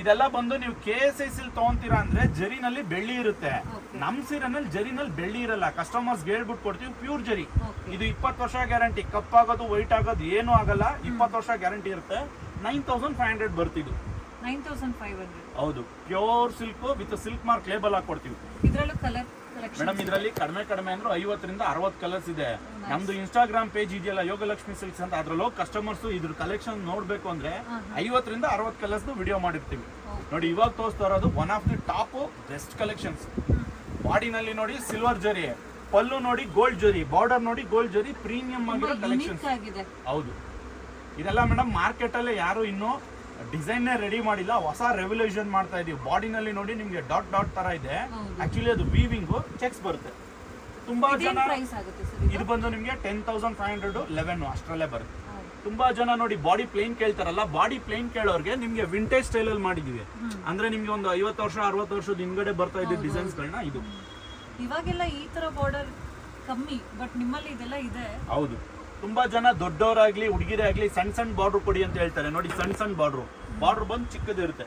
ಇದೆಲ್ಲ ಬಂದು ನೀವು ಕೆ ಎಸ್ ಐ ಸಿಲ್ ತಗೊಂತೀರಾ ಅಂದ್ರೆ ಜರಿನಲ್ಲಿ ಬೆಳ್ಳಿ ಇರುತ್ತೆ. ನಮ್ ಸೀರೆನಲ್ಲಿ ಜರಿನಲ್ಲಿ ಬೆಳ್ಳಿ ಇರಲ್ಲ. ಕಸ್ಟಮರ್ಸ್ ಹೇಳ್ಬಿಟ್ಟು ಕೊಡ್ತೀವಿ ಪ್ಯೂರ್ ಜರಿ. ಇದು ಇಪ್ಪತ್ತು ವರ್ಷ ಗ್ಯಾರಂಟಿ ಕಪ್ಪಾಗೋದು ವೈಟ್ ಆಗೋದು ಏನೂ ಆಗಲ್ಲ. ಇಪ್ಪತ್ತು ವರ್ಷ ಗ್ಯಾರಂಟಿ ಇರುತ್ತೆ. ನೈನ್ ತೌಸಂಡ್ ಫೈವ್ ಹಂಡ್ರೆಡ್ ಬರ್ತಿದ್ದು ಹೌದು. Pure silk with silk mark label ಹಾಕೊಡ್ತೀವಿ ಇದರಲ್ಲೂ ಕಲರ್ ಮೇಡಮ್ ಇದರಲ್ಲಿ ಕಡಿಮೆ ಕಡಿಮೆ ಅಂದ್ರೆ ಐವತ್ತರಿಂದ ಅರವತ್ತು ಕಲರ್ಸ್ ಇದೆ. ನಮ್ದು ಇನ್ಸ್ಟಾಗ್ರಾಮ್ ಪೇಜ್ ಇದೆಯಲ್ಲ ಯೋಗಲಕ್ಷ್ಮಿ ಸಿಲ್ಕ್ಸ್ ಅಂತ. ಅದ್ರಲ್ಲಿ ಹೋಗಿ ಕಸ್ಟಮರ್ಸ್ ಇದ್ರ ಕಲೆಕ್ಷನ್ ನೋಡ್ಬೇಕು ಅಂದ್ರೆ ಐವತ್ತರಿಂದ ಅರವತ್ತು ಕಲರ್ಸ್ ವಿಡಿಯೋ ಮಾಡಿರ್ತೀವಿ. ನೋಡಿ ಇವಾಗ ತೋರಿಸ್ತಾ ಇರೋದು one of the top best collections ಬಾಡಿನಲ್ಲಿ ನೋಡಿ ಸಿಲ್ವರ್ ಜರಿ ಪಲ್ಲು ನೋಡಿ ಗೋಲ್ಡ್ ಜರಿ ಬಾರ್ಡರ್ ನೋಡಿ ಗೋಲ್ಡ್ ಜರಿ ಪ್ರೀಮಿಯಂ ಆಗಿರೋ ಕಲೆಕ್ಷನ್ಸ್ ಹೌದು. ಇದೆಲ್ಲ ಮೇಡಮ್ ಮಾರ್ಕೆಟ್ ಅಲ್ಲೇ ಯಾರು ಇನ್ನು ಡಿಸೈನ್ ರೆಡಿ ಮಾಡಿಲ್ಲ ಹೊಸ ರೆವಲ್ಯೂಷನ್ ಮಾಡ್ತಾ ಇದೀವಿ. ಬಾಡಿನಲ್ಲಿ ನೋಡಿ ನಿಮ್ಗೆ ಡಾಟ್ ಡಾಟ್ ತರ ಇದೆ. ಆಕ್ಚುಲಿ ಅದು ವೀವಿಂಗ್ ಚೆಕ್ಸ್ ಬರುತ್ತೆ. ತುಂಬಾ ಜನ ಇದು? ಬಂದು ನಿಮ್ಗೆ ten thousand five hundred eleven ಅಷ್ಟರಲ್ಲೇ ಬರುತ್ತೆ. ತುಂಬಾ ಜನ ನೋಡಿ ಬಾಡಿ ಪ್ಲೇನ್ ಕೇಳ್ತಾರಲ್ಲ ಬಾಡಿ ಪ್ಲೇನ್ ಕೇಳೋರ್ಗೆ ನಿಮ್ಗೆ ವಿಂಟೇಜ್ ಸ್ಟೈಲ್ ಅಲ್ಲಿ ಮಾಡಿದೀವಿ. ಅಂದ್ರೆ ನಿಮ್ಗೆ ಒಂದು ಐವತ್ತು ವರ್ಷ ಅರವತ್ತು ವರ್ಷದ ಹಿಂದ್ಗಡೆ ಬರ್ತಾ ಇದ್ದ ಡಿಸೈನ್ಸ್ ಗಳನ್ನ ಇದು. ಇವಾಗೆಲ್ಲ ಈ ತರ ಬಾರ್ಡರ್ ಕಮ್ಮಿ ಬಟ್ ನಿಮ್ಮಲ್ಲಿ ಇದೆಲ್ಲ ಇದೆ. ಹೌದು. ತುಂಬಾ ಜನ ದೊಡ್ಡವರಾಗ್ಲಿ ಹುಡುಗಿರೇ ಆಗ್ಲಿ ಸಣ್ಣ ಸಣ್ಣ ಬಾರ್ಡರ್ ಕೊಡಿ ಅಂತ ಹೇಳ್ತಾರೆ. ನೋಡಿ ಸಣ್ಣ ಸಣ್ಣ ಬಾರ್ಡ್ರು ಬಾರ್ಡರ್ ಬಂದು ಚಿಕ್ಕದಿರುತ್ತೆ.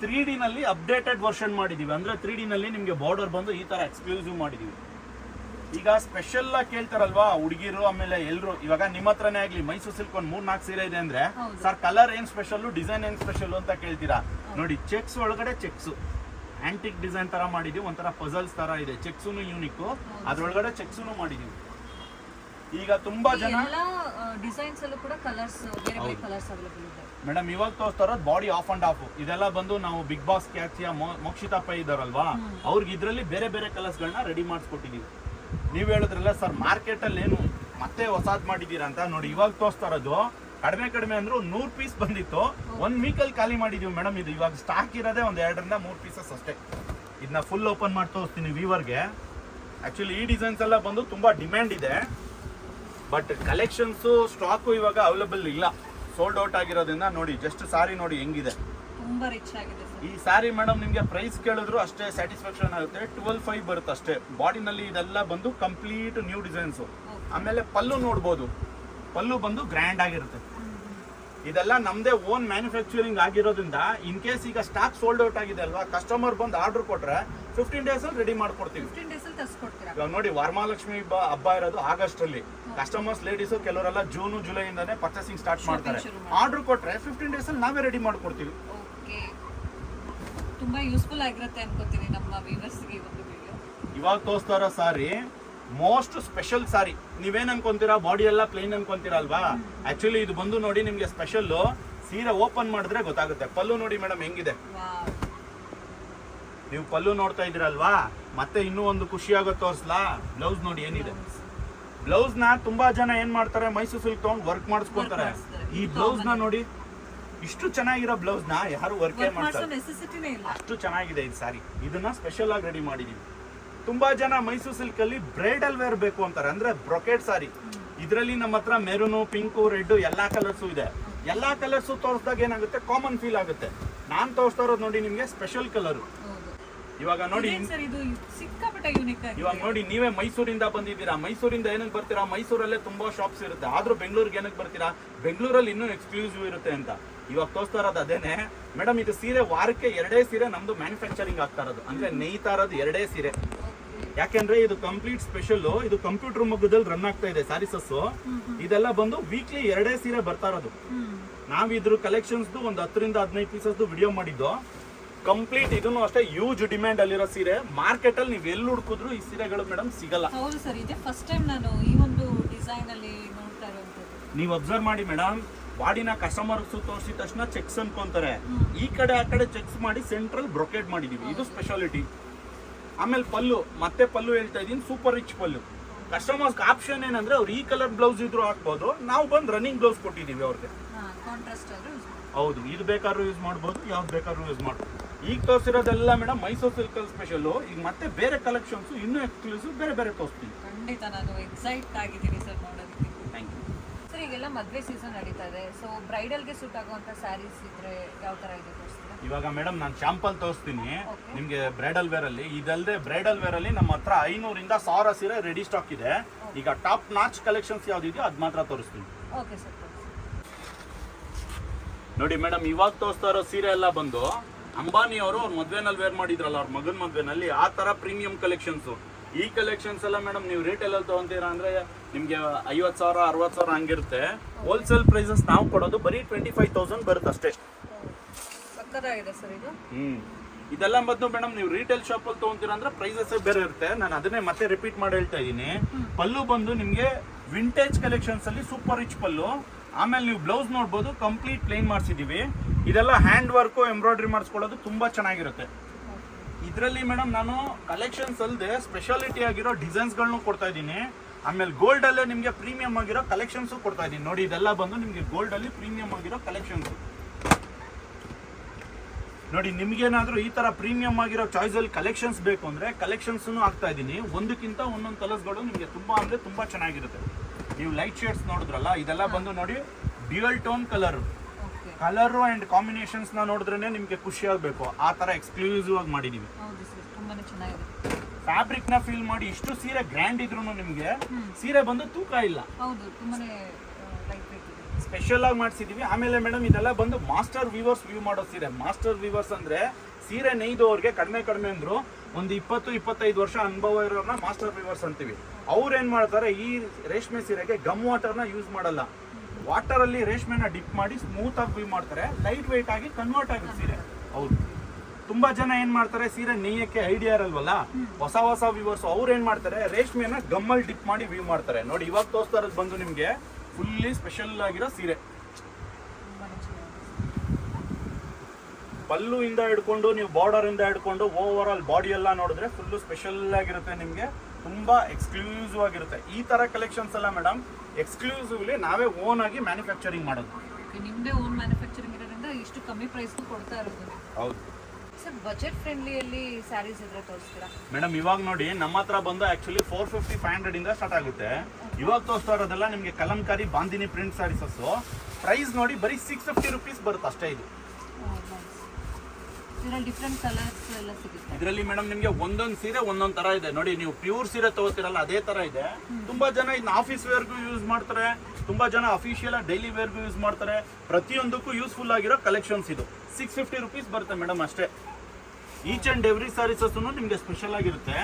ತ್ರೀ ಡಿ ನಲ್ಲಿ ಅಪ್ಡೇಟೆಡ್ ವರ್ಷನ್ ಮಾಡಿದೀವಿ. ಅಂದ್ರೆ ತ್ರೀ ಡಿ ನಲ್ಲಿ ನಿಮ್ಗೆ ಬಾರ್ಡರ್ ಬಂದು ಈ ತರ ಎಕ್ಸ್ಕ್ಲೂಸಿವ್ ಮಾಡಿದೀವಿ. ಈಗ ಸ್ಪೆಷಲ್ ಆಗಿ ಕೇಳ್ತಾರಲ್ವಾ ಹುಡುಗಿರು ಆಮೇಲೆ ಎಲ್ರು. ಇವಾಗ ನಿಮ್ಮ ಹತ್ರನೇ ಆಗಲಿ ಮೈಸೂರು ಸಿಲ್ಕ್ ಒಂದು ಮೂರ್ ನಾಲ್ಕು ಸೀರೆ ಇದೆ ಅಂದ್ರೆ ಸರ್ ಕಲರ್ ಏನ್ ಸ್ಪೆಷಲ್ ಡಿಸೈನ್ ಏನ್ ಸ್ಪೆಷಲ್ ಅಂತ ಕೇಳ್ತೀರಾ? ನೋಡಿ ಚೆಕ್ಸ್ ಒಳಗಡೆ ಚೆಕ್ಸ್ ಆಂಟಿಕ್ ಡಿಸೈನ್ ತರ ಮಾಡಿದೀವಿ ಒಂಥರ ಪಜಲ್ಸ್ ತರ ಇದೆ. ಚೆಕ್ಸೂನು ಯೂನಿಕ್ ಅದ್ರೊಳಗಡೆ ಚೆಕ್ಸೂನು ಮಾಡಿದೀವಿ. ಈಗ ತುಂಬಾ ಜನ ಡಿಸೈನ್ಸ್ ಅಲ್ಲೂ ಕೂಡ ಕಲರ್ಸ್ ಬೇರೆ ಬೇರೆ ಕಲರ್ಸ್ ಅವೈಲೇಬಲ್ ಇದೆ. ಮೇಡಮ್ ಇವಾಗ ತೋರಿಸ್ತಾ ಇರೋದು ಬಾಡಿ ಆಫ್ ಅಂಡ್ ಆಫ್ ಇದೆಲ್ಲ ಬಂದು ನಾವು ಬಿಗ್ ಬಾಸ್ ಕ್ಯಾಚಿಯ ಮೋಕ್ಷಿತಾ ಪೈ ಇದಾರಲ್ವಾ ಅವ್ರಿಗೆ ಇದರಲ್ಲಿ ಬೇರೆ ಬೇರೆ ಕಲರ್ಸ್ ಗಳನ್ನ ರೆಡಿ ಮಾಡಿಸ್ಕೊಟ್ಟಿದೀವಿ. ನೀವು ಹೇಳಿದ್ರಲ್ಲ ಸರ್ ಮಾರ್ಕೆಟ್ ಅಲ್ಲಿ ಏನು ಮತ್ತೆ ಹೊಸಾದ್ ಮಾಡಿದೀರಾ ಅಂತ? ನೋಡಿ ಇವಾಗ ತೋರಿಸ್ತಾ ಇರೋದು ಕಡಿಮೆ ಕಡಿಮೆ ಅಂದ್ರೆ ನೂರ್ ಪೀಸ್ ಬಂದಿತ್ತು. ಒಂದ್ ವೀಕಲ್ ಖಾಲಿ ಮಾಡಿದೀವಿ ಮೇಡಮ್ ಇದು ಇವಾಗ ಸ್ಟಾಕ್ ಇರೋದೇ ಒಂದ್ ಎರಡರಿಂದ ಮೂರ್ ಪೀಸಸ್ ಅಷ್ಟೇ. ಇದನ್ನ ಫುಲ್ ಓಪನ್ ಮಾಡಿ ತೋರಿಸ್ತೀನಿ ವೀವರ್ಗೆ ಆಕ್ಚುಲಿ ಈ ಡಿಸೈನ್ಸ್ ಎಲ್ಲ ಬಂದು ತುಂಬಾ ಡಿಮ್ಯಾಂಡ್ ಇದೆ. ಬಟ್ ಕಲೆಕ್ಷನ್ಸು ಸ್ಟಾಕು ಇವಾಗ ಅವೈಲೇಬಲ್ ಇಲ್ಲ. ಸೋಲ್ಡ್ ಔಟ್ ಆಗಿರೋದ್ರಿಂದ ನೋಡಿ ಜಸ್ಟ್ ಸಾರಿ ನೋಡಿ ಹೆಂಗಿದೆ. ತುಂಬಾ ರಿಚ್ ಆಗಿದೆ ಈ ಸಾರಿ ಮೇಡಮ್ ನಿಮಗೆ ಪ್ರೈಸ್ ಕೇಳಿದ್ರು ಅಷ್ಟೇ ಸ್ಯಾಟಿಸ್ಫ್ಯಾಕ್ಷನ್ ಆಗುತ್ತೆ. ಟ್ವೆಲ್ ಫೈವ್ ಬರುತ್ತೆ ಅಷ್ಟೇ. ಬಾಡಿನಲ್ಲಿ ಇದೆಲ್ಲ ಬಂದು ಕಂಪ್ಲೀಟ್ ನ್ಯೂ ಡಿಸೈನ್ಸು ಆಮೇಲೆ ಪಲ್ಲು ನೋಡ್ಬೋದು. ಪಲ್ಲು ಬಂದು ಗ್ರ್ಯಾಂಡ್ ಆಗಿರುತ್ತೆ. ಇದೆಲ್ಲ ನಮ್ದೇ ಓನ್ ಮ್ಯಾನುಫ್ಯಾಕ್ಚರಿಂಗ್ ಆಗಿರೋದ್ರಿಂದ ಇನ್ ಕೇಸ್ ಈಗ ಸ್ಟಾಕ್ ಸೋಲ್ಡ್ ಔಟ್ ಆಗಿದೆ ಅಲ್ವಾ ಕಸ್ಟಮರ್ ಬಂದು ಆರ್ಡರ್ ಕೊಟ್ರೆ ಫಿಫ್ಟೀನ್ ಡೇಸ್ ಅಲ್ಲಿ ರೆಡಿ ಮಾಡ್ಕೊಡ್ತೀವಿ. ಇವಾಗ ನೋಡಿ ವರಮಹಾಲಕ್ಷ್ಮಿ ಹಬ್ಬ ಹಬ್ಬ ಇರೋದು ಆಗಸ್ಟ್ ಅಲ್ಲಿ ಕಸ್ಟಮರ್ಸ್ ಲೇಡೀಸ್ ಕೆಲವರೆಲ್ಲ ಜೂನ್ ಜುಲೈ ಇಂದಾನೆ ಪರ್ಚೇಸಿಂಗ್ ಸ್ಟಾರ್ಟ್ ಮಾಡ್ತಾರೆ. ಆರ್ಡರ್ ಕೊಟ್ರೆ ಫಿಫ್ಟೀನ್ ಡೇಸ್ ಅಲ್ಲಿ ನಾವೇ ರೆಡಿ ಮಾಡ್ಕೊಡ್ತೀವಿ. ಓಕೆ ತುಂಬಾ ಯೂಸ್ಫುಲ್ ಆಗಿರುತ್ತೆ ಅನ್ಕೋತೀನಿ ನಮ್ಮ ವ್ಯೂವರ್ಸ್ಗೆ ವಿಡಿಯೋ ಇವಾಗ ತೋರಿಸ್ತಾರ ಸಾರಿ ಮೋಸ್ಟ್ ಸ್ಪೆಷಲ್ ಸಾರಿ. ನೀವೇನ್ ಅನ್ಕೊಂತೀರಾ? ಬಾಡಿ ಎಲ್ಲ ಪ್ಲೇನ್ ಅನ್ಕೊಂತೀರಾ ಅಲ್ವಾ ಆಕ್ಚುಲಿ ಇದು ಬಂದು ನೋಡಿ ನಿಮ್ಗೆ ಸ್ಪೆಷಲ್ ಸೀರೆ ಓಪನ್ ಮಾಡಿದ್ರೆ ಗೊತ್ತಾಗುತ್ತೆ. ಪಲ್ಲು ನೋಡಿ ಮೇಡಮ್ ಹೆಂಗಿದೆ? ನೀವು ಪಲ್ಲು ನೋಡ್ತಾ ಇದ್ದೀರಲ್ವಾ? ಮತ್ತೆ ಇನ್ನೂ ಒಂದು ಖುಷಿ ಆಗೋ ತೋರಿಸ್ಲಾ? ಬ್ಲೌಸ್ ನೋಡಿ ಏನಿದೆ? ಬ್ಲೌಸ್ನ ತುಂಬಾ ಜನ ಏನ್ ಮಾಡ್ತಾರೆ? ಮೈಸೂರು ಸಿಲ್ಕ್ ತಗೊಂಡ್ ವರ್ಕ್ ಮಾಡಿಸ್ಕೊಂತಾರೆ. ಈ ಬ್ಲೌಸ್ನ ನೋಡಿ ಇಷ್ಟು ಚೆನ್ನಾಗಿರೋ ಬ್ಲೌಸ್ನ ಯಾರು ವರ್ಕೇ ಮಾಡ್ತಾರೆ ಅಷ್ಟು ಚೆನ್ನಾಗಿದೆ ಇದು ಸಾರಿ ಇದನ್ನ ಸ್ಪೆಷಲ್ ಆಗಿ ರೆಡಿ ಮಾಡಿದೀವಿ ತುಂಬಾ ಜನ ಮೈಸೂರು ಸಿಲ್ಕ್ ಅಲ್ಲಿ ಬ್ರೈಡಲ್ ವೇರ್ ಬೇಕು ಅಂತಾರೆ. ಅಂದ್ರೆ ಬ್ರೊಕೆಟ್ ಸಾರಿ ಇದರಲ್ಲಿ ನಮ್ಮ ಹತ್ರ ಮೆರೂನು ಪಿಂಕು ರೆಡ್ ಎಲ್ಲಾ ಕಲರ್ಸು ಇದೆ. ಎಲ್ಲಾ ಕಲರ್ಸು ತೋರಿಸಿದಾಗ ಏನಾಗುತ್ತೆ? ಕಾಮನ್ ಫೀಲ್ ಆಗುತ್ತೆ. ನಾನ್ ತೋರಿಸ್ತಾ ಇರೋದು ನೋಡಿ ನಿಮ್ಗೆ ಸ್ಪೆಷಲ್ ಕಲರ್ ಇವಾಗ ನೋಡಿ ಇವಾಗ ನೋಡಿ ನೀವೇ ಮೈಸೂರಿಂದ ಬಂದಿದ್ದೀರಾ? ಮೈಸೂರಿಂದ ಏನಕ್ಕೆ ಬರ್ತೀರಾ? ಮೈಸೂರಲ್ಲೇ ತುಂಬಾ ಶಾಪ್ಸ್ ಇರುತ್ತೆ. ಆದ್ರೂ ಬೆಂಗಳೂರಿಗೆ ಏನಕ್ಕೆ ಬರ್ತೀರಾ? ಬೆಂಗಳೂರಲ್ಲಿ ಇನ್ನೂ ಎಕ್ಸ್ಕ್ಲೂಸಿವ್ ಇರುತ್ತೆ ಅಂತ. ಇವಾಗ ತೋರಿಸ್ತಾ ಇರೋದು ಅದೇನೆ. ಮೇಡಮ್ ಇದು ಸೀರೆ ವಾರಕ್ಕೆ ಎರಡೇ ಸೀರೆ ನಮ್ದು ಮ್ಯಾನುಫ್ಯಾಕ್ಚರಿಂಗ್ ಆಗ್ತಾ ಇರೋದು. ಅಂದ್ರೆ ನೇಯ್ತಾ ಇರೋದು ಎರಡೇ ಸೀರೆ. ಯಾಕೆಂದ್ರೆ ಇದು ಕಂಪ್ಲೀಟ್ ಸ್ಪೆಷಲ್ ಇದು ಕಂಪ್ಯೂಟರ್ ಮಗ್ಗದಲ್ಲಿ ರನ್ ಆಗ್ತಾ ಇದೆ ಸ್ಯಾರಿಸಸ್ ಇದೆಲ್ಲ ಬಂದು ವೀಕ್ಲಿ ಎರಡೇ ಸೀರೆ ಬರ್ತಾ ಇರೋದು. ನಾವ್ ಇದ್ರ ಕಲೆಕ್ಷನ್ಸ್ ಒಂದ್ ಹತ್ತರಿಂದ ಹದಿನೈದು ಪೀಸಸ್ ವಿಡಿಯೋ ಮಾಡಿದ್ದು. ಕಂಪ್ಲೀಟ್ ಇದನ್ನು ಅಷ್ಟೇ ಯೂಜ್ ಡಿಮ್ಯಾಂಡ್ ಅಲ್ಲಿರೋ ಸೀರೆ. ಮಾರ್ಕೆಟ್ ಅಲ್ಲಿ ನೀವು ಎಲ್ಲಿ ಹುಡುಕಿದ್ರು ಈ ಸೀರೆಗಳು ಮೇಡಮ್ ಸಿಗಲ್ಲ. ಹೌದು ಸರ್ ಇದೇ ಫಸ್ಟ್ ಟೈಮ್ ನಾನು ಈ ಒಂದು ಡಿಸೈನ್ ಅಲ್ಲಿ ನೋಡ್ತಾ ಇರುವಂತದ್ದು ನೀವು ಅಬ್ಸರ್ವ್ ಮಾಡಿ ಮೇಡಮ್ ಬಾಡಿನ ಕಸ್ಟಮರ್ ತೋರಿಸಿದ ತಕ್ಷಣ ಚೆಕ್ಸ್ ಅನ್ಕೊಂತಾರೆ. ಈ ಕಡೆ ಆ ಕಡೆ ಚೆಕ್ಸ್ ಮಾಡಿ ಸೆಂಟ್ರಲ್ ಬ್ರೊಕೆಟ್ ಮಾಡಿದೀವಿ. ಇದು ಸ್ಪೆಷಾಲಿಟಿ ಆಮೇಲೆ ಪಲ್ಲು ಮತ್ತೆ ಪಲ್ಲು ಹೇಳ್ತಾ ಇದ್ದೀನಿ super rich pallu. Customers option ಏನಂದ್ರೆ ಅವ್ರು ಈ ಕಲರ್ ಬ್ಲೌಸ್ ಇದ್ರು ಹಾಕ್ಬೋದು. ನಾವು ಬಂದು ರನ್ನಿಂಗ್ ಬ್ಲೌಸ್ ಕೊಟ್ಟಿದೀವಿ ಅವ್ರಿಗೆ. ಹೌದು ಇದು ಬೇಕಾದ್ರೂ ಯೂಸ್ ಮಾಡ್ಬೋದು ಯಾವ್ದು ಬೇಕಾದ್ರೂ ಯೂಸ್ ಮಾಡ್ಬೋದು. ಈಗ ತೋರಿಸಿರೋದೆಲ್ಲ ಮೇಡಮ್ ಮೈಸೂರು ಸಿಲ್ಕ್ ಸ್ಪೆಷಲು ಈಗ ಮತ್ತೆ ಬೇರೆ ಕಲೆಕ್ಷನ್ಸ್ ಇನ್ನೂ ಎಕ್ಸ್ಕ್ಲೂಸಿವ್ ಬೇರೆ ಬೇರೆ ತೋರಿಸ್ತೀನಿ. ಖಂಡಿತ ನಾನು ಎಕ್ಸೈಟ್ ಆಗಿದ್ದೀನಿ ಸರ್ ನೋಡೋದಕ್ಕೆ. ಥ್ಯಾಂಕ್ ಯು ಸರ್ ಈಗೆಲ್ಲ ಮದುವೆ ಸೀಸನ್ ನಡೀತಾ ಇದೆ. ಸೊ ಬ್ರೈಡಲ್ಗೆ ಸೂಟ್ ಆಗುವಂತ ಸ್ಯಾರೀಸ್ ಇದ್ರೆ ಯಾವ ತರ ಇದೆ? ತೋರಿಸ್ತೀರಾ ಇವಾಗ ಮೇಡಮ್ ನಾನು ಶಾಂಪಲ್ ತೋರಿಸ್ತೀನಿ. ನಿಮಗೆ ಬ್ರೈಡಲ್ ವೇರ್ ಅಲ್ಲಿ. ಇದಲ್ಲದೆ ಬ್ರೈಡಲ್ ವೇರ್ ಅಲ್ಲಿ ನಮ್ಮ ಹತ್ರ ಐನೂರಿಂದ ಸಾವಿರ ಸೀರೆ ರೆಡಿ ಸ್ಟಾಕ್ ಇದೆ. ಈಗ ಟಾಪ್ ನಾಚ್ ಕಲೆಕ್ಷನ್ಸ್ ಯಾವ್ದಿದೆಯೋ ಅದು ಮಾತ್ರ ತೋರಿಸ್ತೀನಿ. ಓಕೆ ಸರ್ ನೋಡಿ ಮೇಡಮ್ ಇವಾಗ ತೋರಿಸ್ತಾ ಇರೋ ಸೀರೆ ಎಲ್ಲ ಬಂದು ಅಂಬಾನಿ ಅವರು ಅವ್ರ ಮದ್ವೆನಲ್ಲಿ ವೇರ್ ಮಾಡಿದ್ರಲ್ಲ ಅವ್ರ ಮಗನ ಮದ್ವೆನಲ್ಲಿ ಆ ತರ ಪ್ರೀಮಿಯಂ ಕಲೆಕ್ಷನ್ಸ್ ಈ ಕಲೆಕ್ಷನ್ಸ್ ಎಲ್ಲ ಮೇಡಮ್ ನೀವು ರಿಟೇಲ್ ಅಲ್ಲಿ ತಗೊಂತೀರಾ ಅಂದ್ರೆ ನಿಮ್ಗೆ ಐವತ್ ಸಾವಿರ ಅರವತ್ತು ಸಾವಿರ ಹಂಗಿರುತ್ತೆ. ಹೋಲ್ಸೇಲ್ ಪ್ರೈಸಸ್ ನಾವು ಕೊಡೋದು ಬರೀ ಟ್ವೆಂಟಿ ಫೈವ್ ತೌಸಂಡ್ ಬರುತ್ತೆ ಅಷ್ಟೇ ಸಕ್ಕತ್ತಾಗಿದೆ ಸರ್ ಇದು? ಹ್ಮ್. ಇದೆಲ್ಲ ಬಂದು ಮೇಡಮ್ ನೀವು ರೀಟೇಲ್ ಶಾಪ್ ಅಲ್ಲಿ ತಗೊಂತೀರಾ ಅಂದ್ರೆ ಪ್ರೈಸಸ್ ಬೇರೆ ಇರುತ್ತೆ. ನಾನು ಅದನ್ನೇ ಮತ್ತೆ ರಿಪೀಟ್ ಮಾಡಿ ಹೇಳ್ತಾ ಇದ್ದೀನಿ. ಪಲ್ಲು ಬಂದು ನಿಮ್ಗೆ ವಿಂಟೇಜ್ ಕಲೆಕ್ಷನ್ಸ್ ಅಲ್ಲಿ ಸೂಪರ್ ರಿಚ್ ಪಲ್ಲು. ಆಮೇಲೆ ನೀವು ಬ್ಲೌಸ್ ನೋಡ್ಬೋದು ಕಂಪ್ಲೀಟ್ ಪ್ಲೇನ್ ಮಾಡಿಸಿದೀವಿ. ಇದೆಲ್ಲ ಹ್ಯಾಂಡ್ ವರ್ಕು ಎಂಬ್ರಾಯ್ಡ್ರಿ ಮಾಡಿಸ್ಕೊಳ್ಳೋದು ತುಂಬಾ ಚೆನ್ನಾಗಿರುತ್ತೆ. ಇದರಲ್ಲಿ ಮೇಡಮ್ ನಾನು ಕಲೆಕ್ಷನ್ಸ್ ಅಲ್ಲದೆ ಸ್ಪೆಷಾಲಿಟಿ ಆಗಿರೋ ಡಿಸೈನ್ಸ್ಗಳನ್ನು ಕೊಡ್ತಾ ಇದ್ದೀನಿ. ಆಮೇಲೆ ಗೋಲ್ಡ್ ಅಲ್ಲೇ ನಿಮಗೆ ಪ್ರೀಮಿಯಂ ಆಗಿರೋ ಕಲೆಕ್ಷನ್ಸು ಕೊಡ್ತಾ ಇದ್ದೀನಿ. ನೋಡಿ ಇದೆಲ್ಲ ಬಂದು ನಿಮಗೆ ಗೋಲ್ಡ್ ಅಲ್ಲಿ ಪ್ರೀಮಿಯಂ ಆಗಿರೋ ಕಲೆಕ್ಷನ್ಸ್ ನೋಡಿ ನಿಮಗೇನಾದರೂ ಈ ತರ ಪ್ರೀಮಿಯಂ ಆಗಿರೋ ಚಾಯ್ಸ್ ಅಲ್ಲಿ ಕಲೆಕ್ಷನ್ಸ್ ಬೇಕು ಅಂದ್ರೆ ಕಲೆಕ್ಷನ್ಸ್ ಆಗ್ತಾ ಇದ್ದೀನಿ. ಒಂದಕ್ಕಿಂತ ಒಂದೊಂದು ಕಲರ್ಸ್ಗಳು ನಿಮಗೆ ತುಂಬಾ ಅಂದ್ರೆ ತುಂಬಾ ಚೆನ್ನಾಗಿರುತ್ತೆ. ನೀವು ಲೈಟ್ ಶೇಡ್ಸ್ ನೋಡಿದ್ರಲ್ಲ ಇದೆಲ್ಲ ಬಂದು ನೋಡಿ dual tone colour colour colour and combinations ನಿಮಗೆ ಖುಷಿ ಆಗಬೇಕು. ಆ ತರ ಎಕ್ಸ್ಕ್ಲೂಸಿವ್ ಆಗಿ ಮಾಡಿದ್ದೀವಿ ಫ್ಯಾಬ್ರಿಕ್ನ ಫೀಲ್ ಮಾಡಿ ಇಷ್ಟು ಸೀರೆ ಗ್ರ್ಯಾಂಡ್ ಇದ್ರು ನಿಮಗೆ ಸೀರೆ ಬಂದು ತೂಕ ಇಲ್ಲ ಹೌದು ತುಂಬಾನೇ ಲೈಟ್ ವೇಟ್ ಇದೆ ಸ್ಪೆಷಲ್ ಆಗಿ ಮಾಡಿಸಿದೀವಿ. ಆಮೇಲೆ ಮೇಡಮ್ ಇದೆಲ್ಲ ಬಂದು ಮಾಸ್ಟರ್ ವಿವರ್ಸ್ ವ್ಯೂ ಮಾಡೋ ಸೀರೆ. ಮಾಸ್ಟರ್ ವಿವರ್ಸ್ ಅಂದ್ರೆ ಸೀರೆ ನೇಯ್ದವ್ರಿಗೆ ಕಡಿಮೆ ಕಡಿಮೆ ಅಂದ್ರು ಒಂದು ಇಪ್ಪತ್ತು, ಇಪ್ಪತ್ತೈದು ವರ್ಷ ಅನುಭವ ಇರೋರ್ನ ಮಾಸ್ಟರ್ ವಿವರ್ಸ್ ಅಂತೀವಿ. ಅವ್ರು ಏನ್ ಮಾಡ್ತಾರೆ, ಈ ರೇಷ್ಮೆ ಸೀರೆಗೆ ಗಮ್ ವಾಟರ್ನ ಯೂಸ್ ಮಾಡಲ್ಲ. ವಾಟರ್ ಅಲ್ಲಿ ರೇಷ್ಮೆನ ಡಿಪ್ ಮಾಡಿ ಸ್ಮೂತ್ ಆಗಿ ವ್ಯೂ ಮಾಡ್ತಾರೆ. ಲೈಟ್ ವೆಯ್ಟ್ ಆಗಿ ಕನ್ವರ್ಟ್ ಆಗುತ್ತೆ ಸೀರೆ. ಹೌದು. ತುಂಬಾ ಜನ ಏನ್ ಮಾಡ್ತಾರೆ, ಸೀರೆ ನೇಯಕ್ಕೆ ಐಡಿಯಾ ಇರಲ್ವಲ್ಲ? ಹೊಸ ಹೊಸ ವ್ಯೂವರ್ಸ್ ಅವ್ರು ಏನ್ ಮಾಡ್ತಾರೆ, ರೇಷ್ಮೆನ ಗಮ್ಮಲ್ಲಿ ಡಿಪ್ ಮಾಡಿ ವ್ಯೂ ಮಾಡ್ತಾರೆ. ನೋಡಿ, ಇವಾಗ ತೋರಿಸ್ತಾ ಬಂದು ನಿಮ್ಗೆ. ಫುಲ್ಲಿ ಸ್ಪೆಷಲ್ ಆಗಿರೋ ಸೀರೆ. ಪಲ್ಲು ಇಂದ ಹಿಡ್ಕೊಂಡು ನೀವು ಬಾರ್ಡರ್ ಇಂದ ಹಿಡ್ಕೊಂಡು ಓವರ್ ಆಲ್ ಬಾಡಿ ಎಲ್ಲ ನೋಡಿದ್ರೆ ಫುಲ್ಲು ಸ್ಪೆಷಲ್ ಆಗಿರುತ್ತೆ ನಿಮ್ಗೆ. ತುಂಬಾ ಎಕ್ಸ್ಕ್ಲೂಸಿವ್ ಆಗಿರುತ್ತೆ. ಈ ತರ ಕಲೆಕ್ಷನ್ಸ್ ಎಲ್ಲ ಮೇಡಮ್ ಎಕ್ಸ್ಕ್ಲೂಸಿವ್ಲಿ ನಾವೇ ಓನ್ ಆಗಿ ಮ್ಯಾನುಫ್ಯಾಕ್ಚರಿಂಗ್ ಮಾಡೋದು. ನಿಮ್ದೇ ಓನ್ ಮ್ಯಾನುಫ್ಯಾಕ್ಚರಿಂಗ್ ಇರೋದ್ರಿಂದ ಇಷ್ಟು ಕಮ್ಮಿ ಪ್ರೈಸ್ಗೂ ಕೊಡ್ತಾ ಇರೋದು. ಹೌದು. ಸರ್ ಬಜೆಟ್ ಫ್ರೆಂಡ್ಲಿಯಲ್ಲಿ ಸ್ಯಾರೀಸ್ ಇದ್ರೆ ತೋರಿಸ್ತೀರಾ? ಮೇಡಮ್ ಇವಾಗ ನೋಡಿ ನಮ್ಮ ಹತ್ರ ಬಂದು actually four fifty five hundred ಇಂದ ಸ್ಟಾರ್ಟ್ ಆಗುತ್ತೆ. ಇವಾಗ ತೋರಿಸ್ತಾ ಇರೋದೆಲ್ಲ ನಿಮಗೆ Kalamkari Bandhani print saris price ನೋಡಿ ಬರೀ ಸಿಕ್ಸ್ ಫಿಫ್ಟಿ ರುಪೀಸ್ ಬರುತ್ತೆ ಅಷ್ಟೇ ಇದು. ಇದರಲ್ಲಿ ಮೇಡಮ್ ನಿಮಗೆ ಒಂದೊಂದು ಸೀರೆ ಒಂದೊಂದು ತರ ಇದೆ. ನೋಡಿ ನೀವು ಪ್ಯೂರ್ ಸೀರೆ ತಗೋತಿರಲ್ಲ ಅದೇ ತರ ಇದೆ. ತುಂಬಾ ಜನ ಇದನ್ನ ಆಫೀಸ್ ವೇರ್ಗೂ ಯೂಸ್ ಮಾಡ್ತಾರೆ. ತುಂಬಾ ಜನ ಅಫಿಷಿಯಲ್ ಡೈಲಿ ವೇರ್ಗೂ ಯೂಸ್ ಮಾಡ್ತಾರೆ. ಪ್ರತಿಯೊಂದಕ್ಕೂ ಯೂಸ್ಫುಲ್ ಆಗಿರೋ ಕಲೆಕ್ಷನ್ಸ್ ಇದು. ಸಿಕ್ಸ್ ಫಿಫ್ಟಿ ರುಪೀಸ್ ಬರುತ್ತೆ ಮೇಡಮ್ ಅಷ್ಟೇ. ಈಚ್ ಅಂಡ್ ಎವ್ರಿ ಸಾರೀಸಸ್ ನಿಮಗೆ ಸ್ಪೆಷಲ್ ಆಗಿರುತ್ತೆ.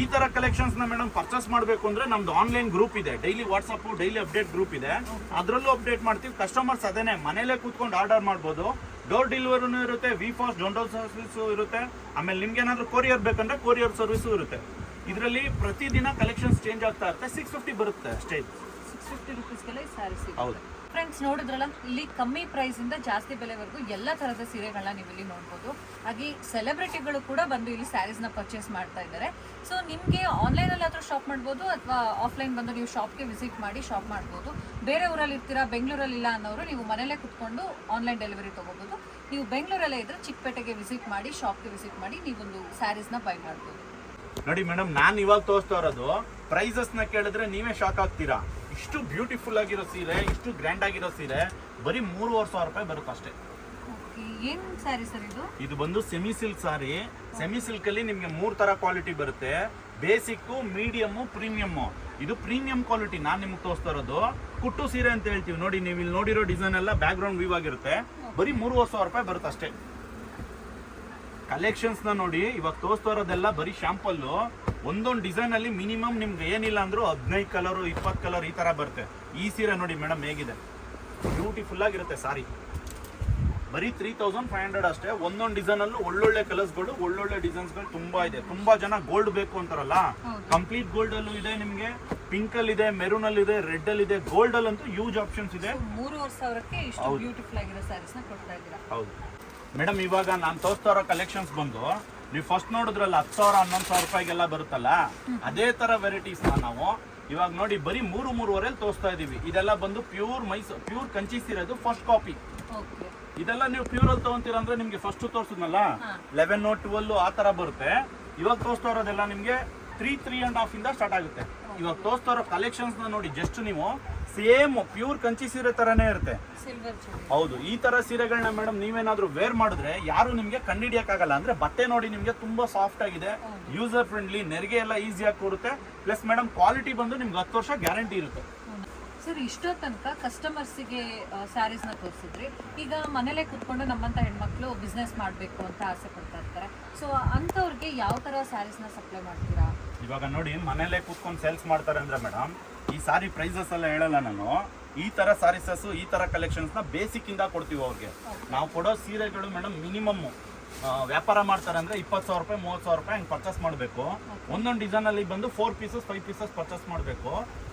ಈ ತರ ಕಲೆಕ್ಷನ್ಸ್ನ ಮೇಡಮ್ ಪರ್ಚೇಸ್ ಮಾಡಬೇಕು ಅಂದ್ರೆ ನಮ್ದು ಆನ್ಲೈನ್ ಗ್ರೂಪ್ ಇದೆ. Daily WhatsApp daily update group ಇದೆ. ಅದರಲ್ಲೂ ಅಪ್ಡೇಟ್ ಮಾಡ್ತೀವಿ. ಕಸ್ಟಮರ್ಸ್ ಅದೇನೆ ಮನೇಲೆ ಕೂತ್ಕೊಂಡು ಆರ್ಡರ್ ಮಾಡ್ಬೋದು. ಡೋರ್ ಡೆಲಿವರಿನೂ ಇರುತ್ತೆ ವಿ ಫಾಸ್ಟ್ ಡೋಂಡೋಲ್ ಸರ್ವಿಸು ಇರುತ್ತೆ. ಆಮೇಲೆ ನಿಮ್ಗೆ ಏನಾದ್ರು ಕೊರಿಯರ್ ಬೇಕಂದ್ರೆ ಕೊರಿಯರ್ ಸರ್ವಿಸು ಇರುತ್ತೆ. ಇದರಲ್ಲಿ ಪ್ರತಿದಿನ ಕಲೆಕ್ಷನ್ಸ್ ಚೇಂಜ್ ಆಗ್ತಾ ಇರುತ್ತೆ. ಸಿಕ್ಸ್ ಫಿಫ್ಟಿ ಬರುತ್ತೆ ಅಷ್ಟೇ ಸಿಕ್ಸ್ ಫಿಫ್ಟಿ ರುಪೀಸ್ಗೆಲ್ಲ ಹೌದು. ಫ್ರೆಂಡ್ಸ್ ನೋಡಿದ್ರಲ್ಲ, ಇಲ್ಲಿ ಕಮ್ಮಿ ಪ್ರೈಸ್ ಇಂದ ಜಾಸ್ತಿ ಬೆಲೆವರೆಗೂ ಎಲ್ಲ ಥರದ ಸೀರೆಗಳನ್ನ ನೀವು ಇಲ್ಲಿ ನೋಡ್ಬೋದು. ಹಾಗೆ ಸೆಲೆಬ್ರಿಟಿಗಳು ಕೂಡ ಬಂದು ಇಲ್ಲಿ ಸ್ಯಾರೀಸ್ನ ಪರ್ಚೇಸ್ ಮಾಡ್ತಾ ಇದ್ದಾರೆ. ಸೊ ನಿಮಗೆ ಆನ್ಲೈನ್ ಅಲ್ಲಿ ಆದ್ರೂ ಶಾಪ್ ಮಾಡ್ಬೋದು ಅಥವಾ ಆಫ್ಲೈನ್ ಬಂದು ನೀವು ಶಾಪ್ಗೆ ವಿಸಿಟ್ ಮಾಡಿ ಶಾಪ್ ಮಾಡ್ಬೋದು. ಬೇರೆ ಊರಲ್ಲಿ ಇರ್ತೀರಾ, ಬೆಂಗಳೂರಲ್ಲಿ ಇಲ್ಲ ಅನ್ನೋರು, ನೀವು ಮನೆಯಲ್ಲೇ ಕುತ್ಕೊಂಡು ಆನ್ಲೈನ್ ಡೆಲಿವರಿ ತಗೋಬಹುದು ನೀವು ಬೆಂಗಳೂರಲ್ಲೇ ಇದ್ದರೆ ಚಿಕ್ಕಪೇಟೆಗೆ ವಿಸಿಟ್ ಮಾಡಿ ಶಾಪ್ಗೆ ವಿಸಿಟ್ ಮಾಡಿ ನೀವೊಂದು ಸ್ಯಾರೀಸ್ನ ಬೈ ಮಾಡ್ಬೋದು. ನೋಡಿ ಮೇಡಮ್ ನಾನು ಇವಾಗ ತೋರಿಸ್ತಾ ಇರೋದು ಪ್ರೈಸಸ್ನ ಕೇಳಿದ್ರೆ ನೀವೇ ಶಾಕ್ ಆಗ್ತೀರಾ? ಇಷ್ಟು ಬ್ಯೂಟಿಫುಲ್ ಆಗಿರೋ ಸೀರೆ ಇಷ್ಟು ಗ್ರ್ಯಾಂಡ್ ಆಗಿರೋ ಸೀರೆ ಬರೀ ಮೂರುವರೆ ಸಾವಿರ ರೂಪಾಯಿ ಬರುತ್ತೆ ಅಷ್ಟೇ. ಏನ್ ಸ್ಯಾರಿ ಸರ್ ಇದು? ಇದು ಬಂದು semi silk sari semi silk ಅಲ್ಲಿ ನಿಮ್ಗೆ ಮೂರ್ ತರ ಕ್ವಾಲಿಟಿ ಬರುತ್ತೆ. ಬೇಸಿಕ್ ಮೀಡಿಯಮ್ ಪ್ರೀಮಿಯಮ್ ಇದು ಪ್ರೀಮಿಯಂ ಕ್ವಾಲಿಟಿ ನಾನು ನಿಮ್ಗೆ ತೋರಿಸ್ತಾ ಇರೋದು. ಕುಟ್ಟು ಸೀರೆ ಅಂತ ಹೇಳ್ತೀವಿ. ನೋಡಿ ನೀವು ಇಲ್ಲಿ ನೋಡಿರೋ ಡಿಸೈನ್ ಎಲ್ಲ ಬ್ಯಾಕ್ ಗ್ರೌಂಡ್ ವ್ಯೂ ಆಗಿರುತ್ತೆ. ಬರೀ ಮೂರುವರೆ ಸಾವಿರ ರೂಪಾಯಿ ಬರುತ್ತೆ ಅಷ್ಟೇ. ಕಲೆಕ್ಷನ್ಸ್ನ ನೋಡಿ ಇವಾಗ ತೋರಿಸ್ತಾ ಇರೋದೆಲ್ಲ ಬರೀ ಶಾಂಪಲ್ ಒಂದೊಂದು ಡಿಸೈನ್ ಅಲ್ಲಿ ಮಿನಿಮಮ್ ನಿಮ್ಗೆ ಏನಿಲ್ಲ ಅಂದ್ರು ಹದಿನೈದು ಕಲರ್ ಇಪ್ಪತ್ತು ಕಲರ್ ಈ ತರ ಬರುತ್ತೆ. ಈ ಸೀರೆ ನೋಡಿ ಮೇಡಮ್ ಹೇಗಿದೆ. ಬ್ಯೂಟಿಫುಲ್ ಆಗಿರುತ್ತೆ ಸಾರಿ. ಬರೀ ತ್ರೀ ತೌಸಂಡ್ ಫೈವ್ ಹಂಡ್ರೆಡ್ ಅಷ್ಟೇ. ಒಂದೊಂದು ಡಿಸೈನ್ ಅಲ್ಲೂ ಒಳ್ಳೊಳ್ಳೆ ಕಲರ್ಸ್ಗಳು ಒಳ್ಳೊಳ್ಳೆ ಡಿಸೈನ್ಸ್ಗಳು ತುಂಬಾ ಇದೆ. ತುಂಬಾ ಜನ ಗೋಲ್ಡ್ ಬೇಕು ಅಂತಾರಲ್ಲ? ಕಂಪ್ಲೀಟ್ ಗೋಲ್ಡ್ ಅಲ್ಲೂ ಇದೆ ನಿಮ್ಗೆ. ಪಿಂಕ್ ಅಲ್ಲಿ ಇದೆ ಮೆರೂನ್ ಅಲ್ಲಿ ಇದೆ ರೆಡ್ ಅಲ್ಲಿ ಇದೆ. ಗೋಲ್ಡ್ ಅಲ್ಲಂತೂ ಅಂತೂ ಯೂಸ್ ಆಪ್ಷನ್ಸ್ ಇದೆ. ಮೂರುವರೆ ಸಾವಿರಕ್ಕೆ ಇಷ್ಟು ಬ್ಯೂಟಿಫುಲ್ ಆಗಿರೋ ಸ್ಯಾರೀಸ್ನ ಕೊಡ್ತಾ ಇದ್ದೀರಾ? ಹೌದು. ಮೇಡಮ್ ಇವಾಗ ನಾನು ತೋರಿಸ್ತಾ ಇರೋ ಕಲೆಕ್ಷನ್ಸ್ ಬಂದು ನೀವು ಫಸ್ಟ್ ನೋಡಿದ್ರಲ್ಲ ಹತ್ತು ಸಾವಿರ ಹನ್ನೊಂದು ಸಾವಿರ ರೂಪಾಯಿಗೆಲ್ಲ ಬರುತ್ತಲ್ಲ? ಅದೇ ತರ ವೆರೈಟೀಸ್ ನಾವು. ಇವಾಗ ನೋಡಿ ಬರೀ ಮೂರು ಮೂರುವರೆಲಿ ತೋರಿಸ್ತಾ ಇದೀವಿ. ಇದೆಲ್ಲ ಬಂದು ಪ್ಯೂರ್ ಮೈಸೂರು ಪ್ಯೂರ್ ಕಂಚಿ ಸೀರೆದು ಫಸ್ಟ್ ಕಾಪಿ ಇದೆಲ್ಲ ನೀವು ಪ್ಯೂರ್ ಅಲ್ಲಿ ತಗೊಂತೀರ ಅಂದ್ರೆ ನಿಮ್ಗೆ ಫಸ್ಟ್ ತೋರಿಸಿದ್ನಲ್ಲ? ಲೆವೆನ್ ಟ್ವೆಲ್ ಆ ತರ ಬರುತ್ತೆ. ಇವಾಗ ತೋರಿಸ್ತಾ ಇರೋದೆಲ್ಲ ನಿಮ್ಗೆ ತ್ರೀ ತ್ರೀ ಅಂಡ್ ಹಾಫ್ ಇಂದ ಸ್ಟಾರ್ಟ್ ಆಗುತ್ತೆ. ಇವಾಗ ತೋರಿಸ್ತಾ ಇರೋ ಕಲೆಕ್ಷನ್ಸ್ ನೋಡಿ ಜಸ್ಟ್ ನೀವು ಸೇಮ್ ಪ್ಯೂರ್ ಕಂಚಿ ಸೀರೆ ತರನೇ ಇರುತ್ತೆ. ಹೌದು ಈ ತರ ಸೀರೆಗಳನ್ನ ಮೇಡಮ್ ನೀವೇನಾದ್ರೂ ವೇರ್ ಮಾಡಿದ್ರೆ ಯಾರು ನಿಮ್ಗೆ ಕಂಡಿಡಿಯಕ್ಕಾಗಲ್ಲ. ಅಂದ್ರೆ ಬಟ್ಟೆ ನೋಡಿ ನಿಮ್ಗೆ ತುಂಬಾ ಸಾಫ್ಟ್ ಆಗಿದೆ ಯೂಸರ್ ಫ್ರೆಂಡ್ಲಿ ನೆರಿಗೆ ಎಲ್ಲ ಈಸಿಯಾಗಿ ಕೊಡುತ್ತೆ ಪ್ಲಸ್ ಮೇಡಮ್ ಕ್ವಾಲಿಟಿ ಬಂದು ನಿಮ್ಗೆ ಹತ್ತು ವರ್ಷ ಗ್ಯಾರಂಟಿ ಇರುತ್ತೆ. ಸರ್ ಇಷ್ಟೋ ತನಕ ಕಸ್ಟಮರ್ಸಿಗೆ ಸ್ಯಾರೀಸ್ನ ತೋರಿಸಿದ್ರಿ. ಈಗ ಮನೇಲೆ ಕೂತ್ಕೊಂಡು ನಮ್ಮಂಥ ಹೆಣ್ಮಕ್ಳು ಬಿಸ್ನೆಸ್ ಮಾಡಬೇಕು ಅಂತ ಆಸೆ ಪಡ್ತಾ ಇರ್ತಾರೆ. ಸೊ ಅಂಥವ್ರಿಗೆ ಯಾವ ಥರ ಸ್ಯಾರೀಸ್ನ ಸಪ್ಲೈ ಮಾಡ್ತೀರಾ? ಇವಾಗ ನೋಡಿ ಮನೇಲೆ ಕೂತ್ಕೊಂಡು ಸೇಲ್ಸ್ ಮಾಡ್ತಾರೆ ಅಂದ್ರೆ ಮೇಡಮ್ ಈ ಸಾರಿ ಪ್ರೈಸಸ್ ಎಲ್ಲ ಹೇಳಲ್ಲ ನಾನು. ಈ ತರ ಸಾರೀಸಸ್ ಈ ತರ ಕಲೆಕ್ಷನ್ಸ್ನ ಬೇಸಿಕ್ ಇಂದ ಕೊಡ್ತೀವಿ ಅವ್ರಿಗೆ. ನಾವು ಕೊಡೋ ಸೀರೆಗಳು ಮೇಡಮ್ ಮಿನಿಮಮ್ ವ್ಯಾಪಾರ ಮಾಡ್ತಾರೆ ಅಂದ್ರೆ ಇಪ್ಪತ್ತು ಸಾವಿರ ರೂಪಾಯಿ, ಮೂವತ್ತು ಸಾವಿರ ರೂಪಾಯಿ ಹಂಗೆ ಪರ್ಚೇಸ್ ಮಾಡಬೇಕು. ಒಂದೊಂದು ಡಿಸೈನ್ ಅಲ್ಲಿ ಬಂದು four pieces five pieces purchase ಮಾಡಬೇಕು.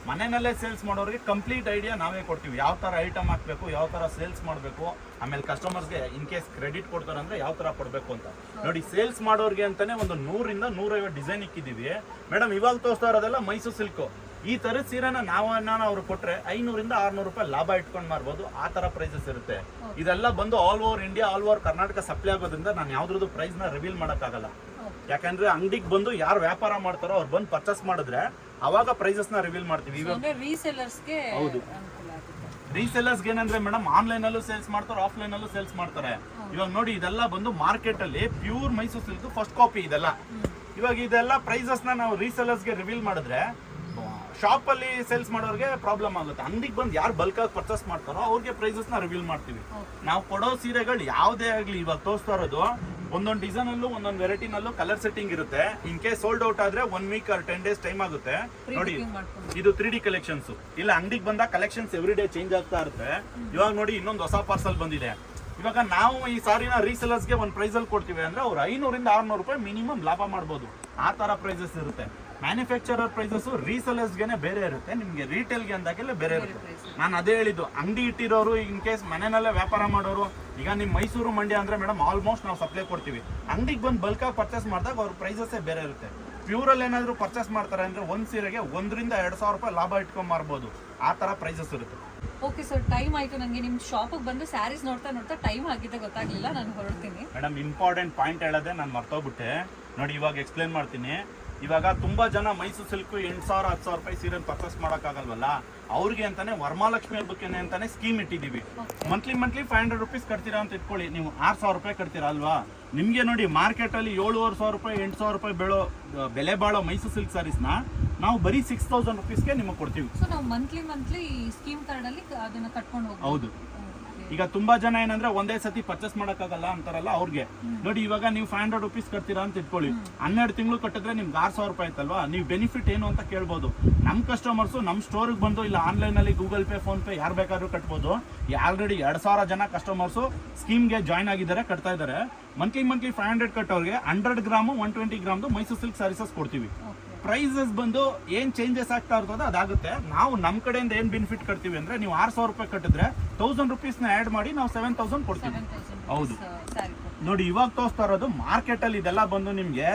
ಮನೆಯಲ್ಲೇ ಸೇಲ್ಸ್ ಮಾಡೋರಿಗೆ ಕಂಪ್ಲೀಟ್ ಐಡಿಯಾ ನಾವೇ ಕೊಡ್ತೀವಿ. ಯಾವ ತರ ಐಟಮ್ ಹಾಕಬೇಕು ಯಾವ ತರ ಸೇಲ್ಸ್ ಮಾಡಬೇಕು ಆಮೇಲೆ ಕಸ್ಟಮರ್ಸ್ಗೆ ಇನ್ ಕೇಸ್ ಕ್ರೆಡಿಟ್ ಕೊಡ್ತಾರೆ ಅಂದ್ರೆ ಯಾವ ತರ ಕೊಡಬೇಕು ಅಂತ. ನೋಡಿ ಸೇಲ್ಸ್ ಮಾಡೋರಿಗೆ ಅಂತಾನೆ ಒಂದು ನೂರಿಂದ ನೂರೈವತ್ತು ಡಿಸೈನ್ ಇಕ್ಕಿದೀವಿ. ಮೇಡಮ್ ಇವಾಗ ತೋರಿಸ್ತಾ ಇರೋದೆಲ್ಲ ಮೈಸೂರು ಸಿಲ್ಕ್ ಈ ತರ ಸೀರೆನ ನಾವನ್ನ ನಾನು ಅವ್ರು ಕೊಟ್ರೆ ಐನೂರಿಂದ ಆರ್ನೂರು ರೂಪಾಯಿ ಲಾಭ ಇಟ್ಕೊಂಡು ಮಾರ್ಬೋದು. ಆ ತರ ಪ್ರೈಸಸ್ ಇರುತ್ತೆ. ಇದೆಲ್ಲ ಬಂದು all over India all over Karnataka supply ಆಗೋದ್ರಿಂದ ನಾನು ಯಾವ್ದ್ರದ್ದು ಪ್ರೈಸ್ನ ರಿವೀಲ್ ಮಾಡೋಕ್ಕಾಗಲ್ಲ. ಯಾಕಂದ್ರೆ ಅಂಗಡಿಗೆ ಬಂದು ಯಾರು ವ್ಯಾಪಾರ ಮಾಡ್ತಾರೋ ಅವ್ರು ಬಂದು ಪರ್ಚೇಸ್ ಮಾಡಿದ್ರೆ ಅವಾಗ ಪ್ರೈಸಸ್ನ ರಿವೀಲ್ ಮಾಡ್ತೀವಿ. ಇವಾಗ ರೀಸೇಲರ್ಸ್ ರೀಸೆಲ್ಲರ್ಸ್ಗೆ ಹೌದು. ರೀಸೇಲರ್ಸ್ಗೆ ರೀಸೆಲ್ಲರ್ಸ್ ಏನಂದ್ರೆ ಮೇಡಮ್ ಆನ್ಲೈನ್ ಅಲ್ಲೂ ಸೇಲ್ಸ್ ಮಾಡ್ತಾರೆ ಆಫ್ಲೈನ್ ಅಲ್ಲೂ ಸೇಲ್ಸ್ ಮಾಡ್ತಾರೆ. ಇವಾಗ ನೋಡಿ ಇದೆಲ್ಲ ಬಂದು ಮಾರ್ಕೆಟ್ ಅಲ್ಲಿ pure Mysuru silk first copy ಇದೆಲ್ಲ. ಇವಾಗ ಇದೆಲ್ಲ ಪ್ರೈಸಸ್ನ ನಾವು ರೀಸೆಲ್ಲರ್ಸ್ಗೆ ರಿವೀಲ್ ಮಾಡಿದ್ರೆ ಶಾಪ್ ಅಲ್ಲಿ ಸೇಲ್ಸ್ ಮಾಡೋರಿಗೆ ಪ್ರಾಬ್ಲಮ್ ಆಗುತ್ತೆ. ಅಂಗಡಿಗೆ ಬಂದು ಯಾರು ಬಲ್ಕ್ ಆಗಿ ಪರ್ಚೇಸ್ ಮಾಡ್ತಾರೋ ಅವ್ರಿಗೆ ಪ್ರೈಸಸ್ನ ರಿವೀಲ್ ಮಾಡ್ತೀವಿ. ನಾವು ಕೊಡೋ ಸೀರೆಗಳು ಯಾವುದೇ ಆಗ್ಲಿ ಇವಾಗ ತೋರಿಸ್ತಾ ಇರೋದು ಒಂದೊಂದು ಡಿಸೈನ್ ಅಲ್ಲೂ ಒಂದೊಂದು ವೆರೈಟಿನಲ್ಲೂ ಕಲರ್ ಸೆಟ್ಟಿಂಗ್ ಇರುತ್ತೆ. ಇನ್ ಕೇಸ್ ಸೋಲ್ಡ್ ಔಟ್ ಆದ್ರೆ one week or ten days time ಆಗುತ್ತೆ. ನೋಡಿ ಇದು ತ್ರೀ ಡಿ ಕಲೆಕ್ಷನ್ಸ್ ಇಲ್ಲ ಅಂಗಡಿಗೆ ಬಂದ ಕಲೆಕ್ಷನ್ಸ್ ಎವ್ರಿ ಡೇ ಚೇಂಜ್ ಆಗ್ತಾ ಇರುತ್ತೆ. ಇವಾಗ ನೋಡಿ ಇನ್ನೊಂದು ಹೊಸ ಪಾರ್ಸಲ್ ಬಂದಿದೆ. ಇವಾಗ ನಾವು ಈ ಸಾರಿನ ರೀಸೆಲರ್ಸ್ಗೆ ಒಂದು ಪ್ರೈಸ್ ಅಲ್ಲಿ ಕೊಡ್ತೀವಿ ಅಂದ್ರೆ ಅವ್ರು ಐನೂರಿಂದ ಆರ್ನೂರು ರೂಪಾಯಿ ಮಿನಿಮಮ್ ಲಾಭ ಮಾಡ್ಬೋದು. ಆ ತರ ಪ್ರೈಸಸ್ ಇರುತ್ತೆ. ಮ್ಯಾನುಫ್ಯಾಕ್ಚರರ್ ಪ್ರೈಸಸ್ ರೀಸೆಲರ್ಸ್ಗೆ ಬೇರೆ ಇರುತ್ತೆ. ನಿಮ್ಗೆ ರಿಟೇಲ್ಗೆ ಅಂದಾಗೆಲ್ಲ ಬೇರೆ ಇರುತ್ತೆ. ನಾನು ಅದೇ ಹೇಳಿದ್ದು ಅಂಗಡಿ ಇಟ್ಟಿರೋರು ಇನ್ ಕೇಸ್ ಮನೆಯಲ್ಲೇ ವ್ಯಾಪಾರ ಮಾಡೋರು ಈಗ ನಿಮ್ ಮೈಸೂರು ಮಂಡ್ಯ ಅಂದ್ರೆ ಮೇಡಮ್ ಆಲ್ಮೋಸ್ಟ್ ನಾವು ಸಪ್ಲೈ ಕೊಡ್ತೀವಿ. ಅಂಗಡಿಗೆ ಬಂದು ಬಲ್ಕಾಗಿ ಆಗಿ ಪರ್ಚೇಸ್ ಮಾಡಿದಾಗ ಅವ್ರ ಪ್ರೈಸಸ್ಸೇ ಬೇರೆ ಇರುತ್ತೆ. ಪ್ಯೂರಲ್ಲಿ ಏನಾದರೂ ಪರ್ಚೇಸ್ ಮಾಡ್ತಾರೆ ಅಂದ್ರೆ ಒಂದು ಸೀರೆಗೆ ಒಂದರಿಂದ ಎರಡ್ ಸಾವಿರ ರೂಪಾಯಿ ಲಾಭ ಇಟ್ಕೊಂಡು ಮಾರ್ಬೋದು. ಆ ಥರ ಪ್ರೈಸಸ್ ಇರುತ್ತೆ. ಓಕೆ ಸರ್ ಟೈಮ್ ಆಯ್ತು. ನನಗೆ ನಿಮ್ಮ ಶಾಪಿಗೆ ಬಂದು ಸ್ಯಾರೀಸ್ ನೋಡ್ತಾ ನೋಡ್ತಾ ಟೈಮ್ ಆಗಿದೆ. ಗೊತ್ತಾಗ್ಲಿಲ್ಲ. ನಾನು ಹೊರಡ್ತೀನಿ. ಮೇಡಮ್ ಇಂಪಾರ್ಟೆಂಟ್ ಪಾಯಿಂಟ್ ಹೇಳೋದೇ ನಾನು ಮರ್ತೋಗ್ಬಿಟ್ಟೆ. ನೋಡಿ ಇವಾಗ ಎಕ್ಸ್ಪ್ಲೇನ್ ಮಾಡ್ತೀನಿ. ಇವಾಗ ತುಂಬಾ ಜನ ಮೈಸೂರು ಸಿಲ್ಕ್ ಎಂಟು ಸಾವಿರ ಹತ್ತು ಸಾವಿರ ರೂಪಾಯಿ ಸೀರೆ ಪರ್ಚೇಸ್ ಮಾಡೋಕ್ಕಾಗಲ್ವಲ್ಲ? ಅವ್ರಿಗೆ ಅಂತಾನೆ ವರಮಹಾಲಕ್ಷ್ಮಿ ಹಬ್ಬಕ್ಕೆ ಅಂತಾನೆ ಸ್ಕೀಮ್ ಇಟ್ಟಿದ್ದೀವಿ. Monthly monthly five hundred rupees ಕಟ್ತೀರಾ ಅಂತ ಇಟ್ಕೊಳ್ಳಿ. ನೀವು ಆರು ಸಾವಿರ ರೂಪಾಯಿ ಕಟ್ತೀರಾ ಅಲ್ವಾ? ನಿಮಗೆ ನೋಡಿ ಮಾರ್ಕೆಟಲ್ಲಿ ಏಳುವರೆ ಸಾವಿರ ರೂಪಾಯಿ ಎಂಟು ಸಾವಿರ ರೂಪಾಯಿ ಬೆಳೋ ಬೆಲೆ ಬಾಳೋ ಮೈಸೂರು ಸಿಲ್ಕ್ ಸ್ಯಾರೀಸ್ನ ನಾವು ಬರೀ ಸಿಕ್ಸ್ ತೌಸಂಡ್ ರುಪೀಸ್ಗೆ ನಿಮಗೆ ಕೊಡ್ತೀವಿ. ಸೊ ನಾವು ಮಂತ್ಲಿ ಮಂತ್ಲಿ ಸ್ಕೀಮ್ ಕಾರ್ಡಲ್ಲಿ ಅದನ್ನ ಕಟ್ಕೊಂಡು ಹೌದು. ಈಗ ತುಂಬಾ ಜನ ಏನಂದ್ರೆ ಒಂದೇ ಸತಿ ಪರ್ಚೇಸ್ ಮಾಡಕ್ಕಾಗಲ್ಲ ಅಂತಾರಲ್ಲ ಅವ್ರಿಗೆ. ನೋಡಿ, ಇವಾಗ ನೀವು ಫೈವ್ ಹಂಡ್ರೆಡ್ ರುಪೀಸ್ ಕಟ್ತೀರಾ ಅಂತ ಇಟ್ಕೊಳ್ಳಿ. ಹನ್ನೆರಡು ತಿಂಗಳು ಕಟ್ಟಿದ್ರೆ ನಿಮ್ಗೆ ಆರು ಸಾವಿರ ರೂಪಾಯಿ ಆಯ್ತಲ್ವಾ? ನೀವು ಬೆನಿಫಿಟ್ ಏನು ಅಂತ ಕೇಳ್ಬೋದು. ನಮ್ಮ ಕಸ್ಟಮರ್ಸ್ ನಮ್ಮ ಸ್ಟೋರಿಗೆ ಬಂದು ಇಲ್ಲ ಆನ್ಲೈನ್ ಅಲ್ಲಿ ಗೂಗಲ್ ಪೇ ಫೋನ್ ಪೇ ಯಾರು ಬೇಕಾದ್ರೂ ಕಟ್ಬೋದು. ಆಲ್ರೆಡಿ ಎರಡು ಸಾವಿರ ಜನ ಕಸ್ಟಮರ್ಸ್ ಸ್ಕೀಮ್ಗೆ ಜಾಯ್ನ್ ಆಗಿದ್ದಾರೆ, ಕಟ್ತಾ ಇದ್ದಾರೆ. ಮಂತ್ಲಿ ಮಂತ್ಲಿ ಫೈವ್ ಹಂಡ್ರೆಡ್ ಕಟ್ಟೋರಿಗೆ ಹಂಡ್ರೆಡ್ ಗ್ರಾಮು ಒನ್ ಟ್ವೆಂಟಿ ಗ್ರಾಮ್ದು ಮೈಸೂರು ಸಿಲ್ಕ್ ಸ್ಯಾರೀಸಸ್ ಕೊಡ್ತೀವಿ. ಪ್ರೈಸಸ್ ಬಂದು ಏನ್ ಚೇಂಜಸ್ ಆಗ್ತಾ ಇರ್ತದೋ ಅದಾಗುತ್ತೆ. ನಾವು ನಮ್ಮ ಕಡೆಯಿಂದ ಏನ್ ಬೆನಿಫಿಟ್ ಕಟ್ತೀವಿ ಅಂದ್ರೆ ನೀವು ಆರ್ ಸಾವಿರ ರೂಪಾಯಿ ಕಟ್ಟಿದ್ರೆ ತೌಸಂಡ್ ರುಪೀಸ್ನ ಆಡ್ ಮಾಡಿ ನಾವು ಸೆವೆನ್ ತೌಸಂಡ್ ಕೊಡ್ತೀವಿ. ಹೌದು. ನೋಡಿ ಇವಾಗ ತೋರಿಸ್ತಾ ಇರೋದು ಮಾರ್ಕೆಟ್ ಅಲ್ಲಿ ಇದೆಲ್ಲ ಬಂದು ನಿಮ್ಗೆ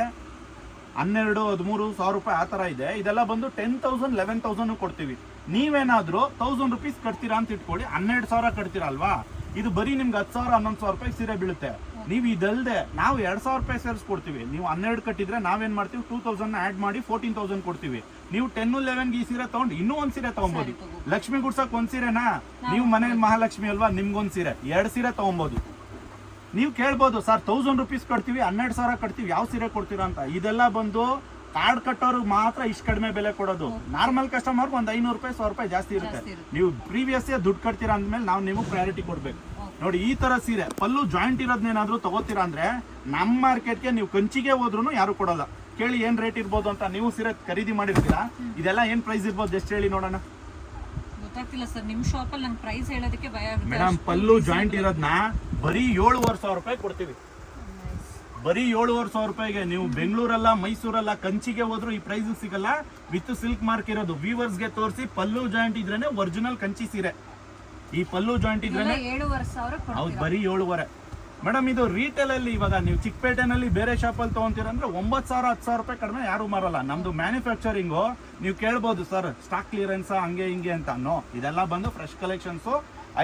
ಹನ್ನೆರಡು ಹದಿಮೂರು ಸಾವಿರ ರೂಪಾಯಿ ಆ ತರ ಇದೆ. ಇದೆಲ್ಲ ಬಂದು ಟೆನ್ ತೌಸಂಡ್ ಲೆವೆನ್ ತೌಸಂಡ್ ಕೊಡ್ತೀವಿ. ನೀವೇನಾದರೂ ತೌಸಂಡ್ ರುಪೀಸ್ ಕಟ್ತೀರಾ ಅಂತ ಇಟ್ಕೊಳ್ಳಿ. ಹನ್ನೆರಡು ಸಾವಿರ ಕಟ್ತೀರಾ ಅಲ್ವಾ ಇದು ಬರೀ ನಿಮ್ಗೆ ಹತ್ತು ಸಾವಿರ ಹನ್ನೊಂದು ಸಾವಿರ ರೂಪಾಯಿ ಸೀರೆ ಬೀಳುತ್ತೆ. ನೀವು ಇದಲ್ಲದೆ ನಾವು ಎರಡ್ ಸಾವಿರ ರೂಪಾಯಿ ಸೇರ್ಸ್ ಕೊಡ್ತೀವಿ ನೀವು ಹನ್ನೆರಡು ಕಟ್ಟಿದ್ರೆ ನಾವೇನ್ ಮಾಡ್ತೀವಿ? ಟೂ ತೌಸಂಡ್ ಆಡ್ ಮಾಡಿ ಫೋರ್ಟೀನ್ ತೌಸಂಡ್ ಕೊಡ್ತೀವಿ. ನೀವು ಟೆನ್ ಲೆವೆನ್ ಈ ಸೀರೆ ತೊಗೊಂಡು ಇನ್ನೂ ಒಂದ್ ಸೀರೆ ತೊಗೊಬೋದು. ಲಕ್ಷ್ಮಿ ಗುಡ್ಸಕ್ ಒಂದ್ ಸೀರೆನಾ? ನೀವು ಮನೆ ಮಹಾಲಕ್ಷ್ಮಿ ಅಲ್ವಾ? ನಿಮ್ಗೊಂದ್ ಸೀರೆ. ಎರಡ್ ಸೀರೆ ತೊಗೊಬೋದು. ನೀವು ಕೇಳ್ಬೋದು ಸರ್ ತೌಸಂಡ್ ರುಪೀಸ್ ಕಟ್ತೀವಿ ಹನ್ನೆರಡು ಸಾವಿರ ಕಟ್ತೀವಿ ಯಾವ ಸೀರೆ ಕೊಡ್ತೀರಾ ಅಂತ. ಇದೆಲ್ಲ ಬಂದು ಕಾರ್ಡ್ ಕಟ್ಟೋರಿಗೆ ಮಾತ್ರ ಇಷ್ಟು ಕಡಿಮೆ ಬೆಲೆ ಕೊಡೋದು. ನಾರ್ಮಲ್ ಕಸ್ಟಮರ್ ಒಂದು ಐನೂರು ರೂಪಾಯಿ ಸಾವಿರ ರೂಪಾಯಿ ಜಾಸ್ತಿ ಇರುತ್ತೆ. ಜಾಸ್ತಿ ಇರುತ್ತೆ. ನೀವು ಪ್ರೀವಿಯಸ್ ದುಡ್ಡು ಕಟ್ತೀರಾ ಅಂದ್ಮೇಲೆ ನಾವು ನಿಮಗೆ ಪ್ರಯಾರಿಟಿ ಕೊಡ್ಬೇಕು. ನೋಡಿ ಈ ತರ ಸೀರೆ ಪಲ್ಲು ಜಾಯಿಂಟ್ ಇರೋದನ್ನೇನಾದ್ರೂ ತಗೋತೀರಾ ಅಂದ್ರೆ ನಮ್ಮ ಮಾರ್ಕೆಟ್ಗೆ ನೀವು ಕಂಚಿಗೆ ಹೋದ್ರು ಯಾರು ಕೊಡಲ್ಲ. ಕೇಳಿ ಏನ್ ರೇಟ್ ಇರ್ಬೋದು ಅಂತ ನೀವು ಸೀರೆ ಖರೀದಿ ಮಾಡಿರ್ತೀರಾ? ಇದೆಲ್ಲ ಏನ್ ಪ್ರೈಸ್ ಇರ್ಬೋದು? ಎಷ್ಟು ಹೇಳಿ ನೋಡೋಣ. ಗೊತ್ತಾಗ್ತಿಲ್ಲ ಸರ್ ನಿಮ್ಮ ನಂಗೆ ಪ್ರೈಸ್ ಹೇಳೋದಕ್ಕೆ ಭಯ ಆಗುತ್ತೆ. ಮೇಡಮ್ ಪಲ್ಲು ಜಾಯಿಂಟ್ ಇರೋದನ್ನ ಬರೀ ಏಳುವರೆ ಸಾವಿರ ರೂಪಾಯಿ ಕೊಡ್ತೀವಿ. ಬರೀ ಏಳುವರೆ ಸಾವಿರ ರೂಪಾಯಿಗೆ ನೀವು ಬೆಂಗಳೂರಲ್ಲ ಮೈಸೂರಲ್ಲ ಕಂಚಿಗೆ ಹೋದ್ರು ಈ ಪ್ರೈಸ್ ಸಿಗಲ್ಲ. ವಿತ್ ಸಿಲ್ಕ್ ಮಾರ್ಕ್ ಇರೋದು. ವೀವರ್ಸ್ಗೆ ತೋರಿಸಿ ಪಲ್ಲು ಜಾಯಿಂಟ್ ಇದ್ರೇನೆ ಒರಿಜಿನಲ್ ಕಂಚಿ ಸೀರೆ. ಈ ಪಲ್ಲು ಜಾಯಿಂಟ್ ಇದ್ರೆ ಇದ್ರೇನೆ ಏಳುವರೆ ಸಾವಿರ ಹೌದು ಬರೀ ಏಳುವರೆ. ಮೇಡಮ್ ಇದು ರೀಟೇಲ್ ಅಲ್ಲಿ ಇವಾಗ ನೀವು ಚಿಕ್ಕಪೇಟೆನಲ್ಲಿ ಬೇರೆ ಶಾಪಲ್ಲಿ ತಗೊಂತೀರ ಅಂದ್ರೆ ಒಂಬತ್ತು ಸಾವಿರ ಹತ್ತು ಸಾವಿರ ರೂಪಾಯಿ ಕಡಿಮೆ ಯಾರು ಮಾರಲ್ಲ. ನಮ್ದು ಮ್ಯಾನುಫ್ಯಾಕ್ಚರಿಂಗು ನೀವು ಕೇಳ್ಬೋದು ಸರ್ ಸ್ಟಾಕ್ ಕ್ಲಿಯರೆನ್ಸ್ ಹಂಗೆ ಹಿಂಗೆ ಅಂತ. ಅನ್ನೋ ಇದೆಲ್ಲ ಬಂದು ಫ್ರೆಶ್ ಕಲೆಕ್ಷನ್ಸ್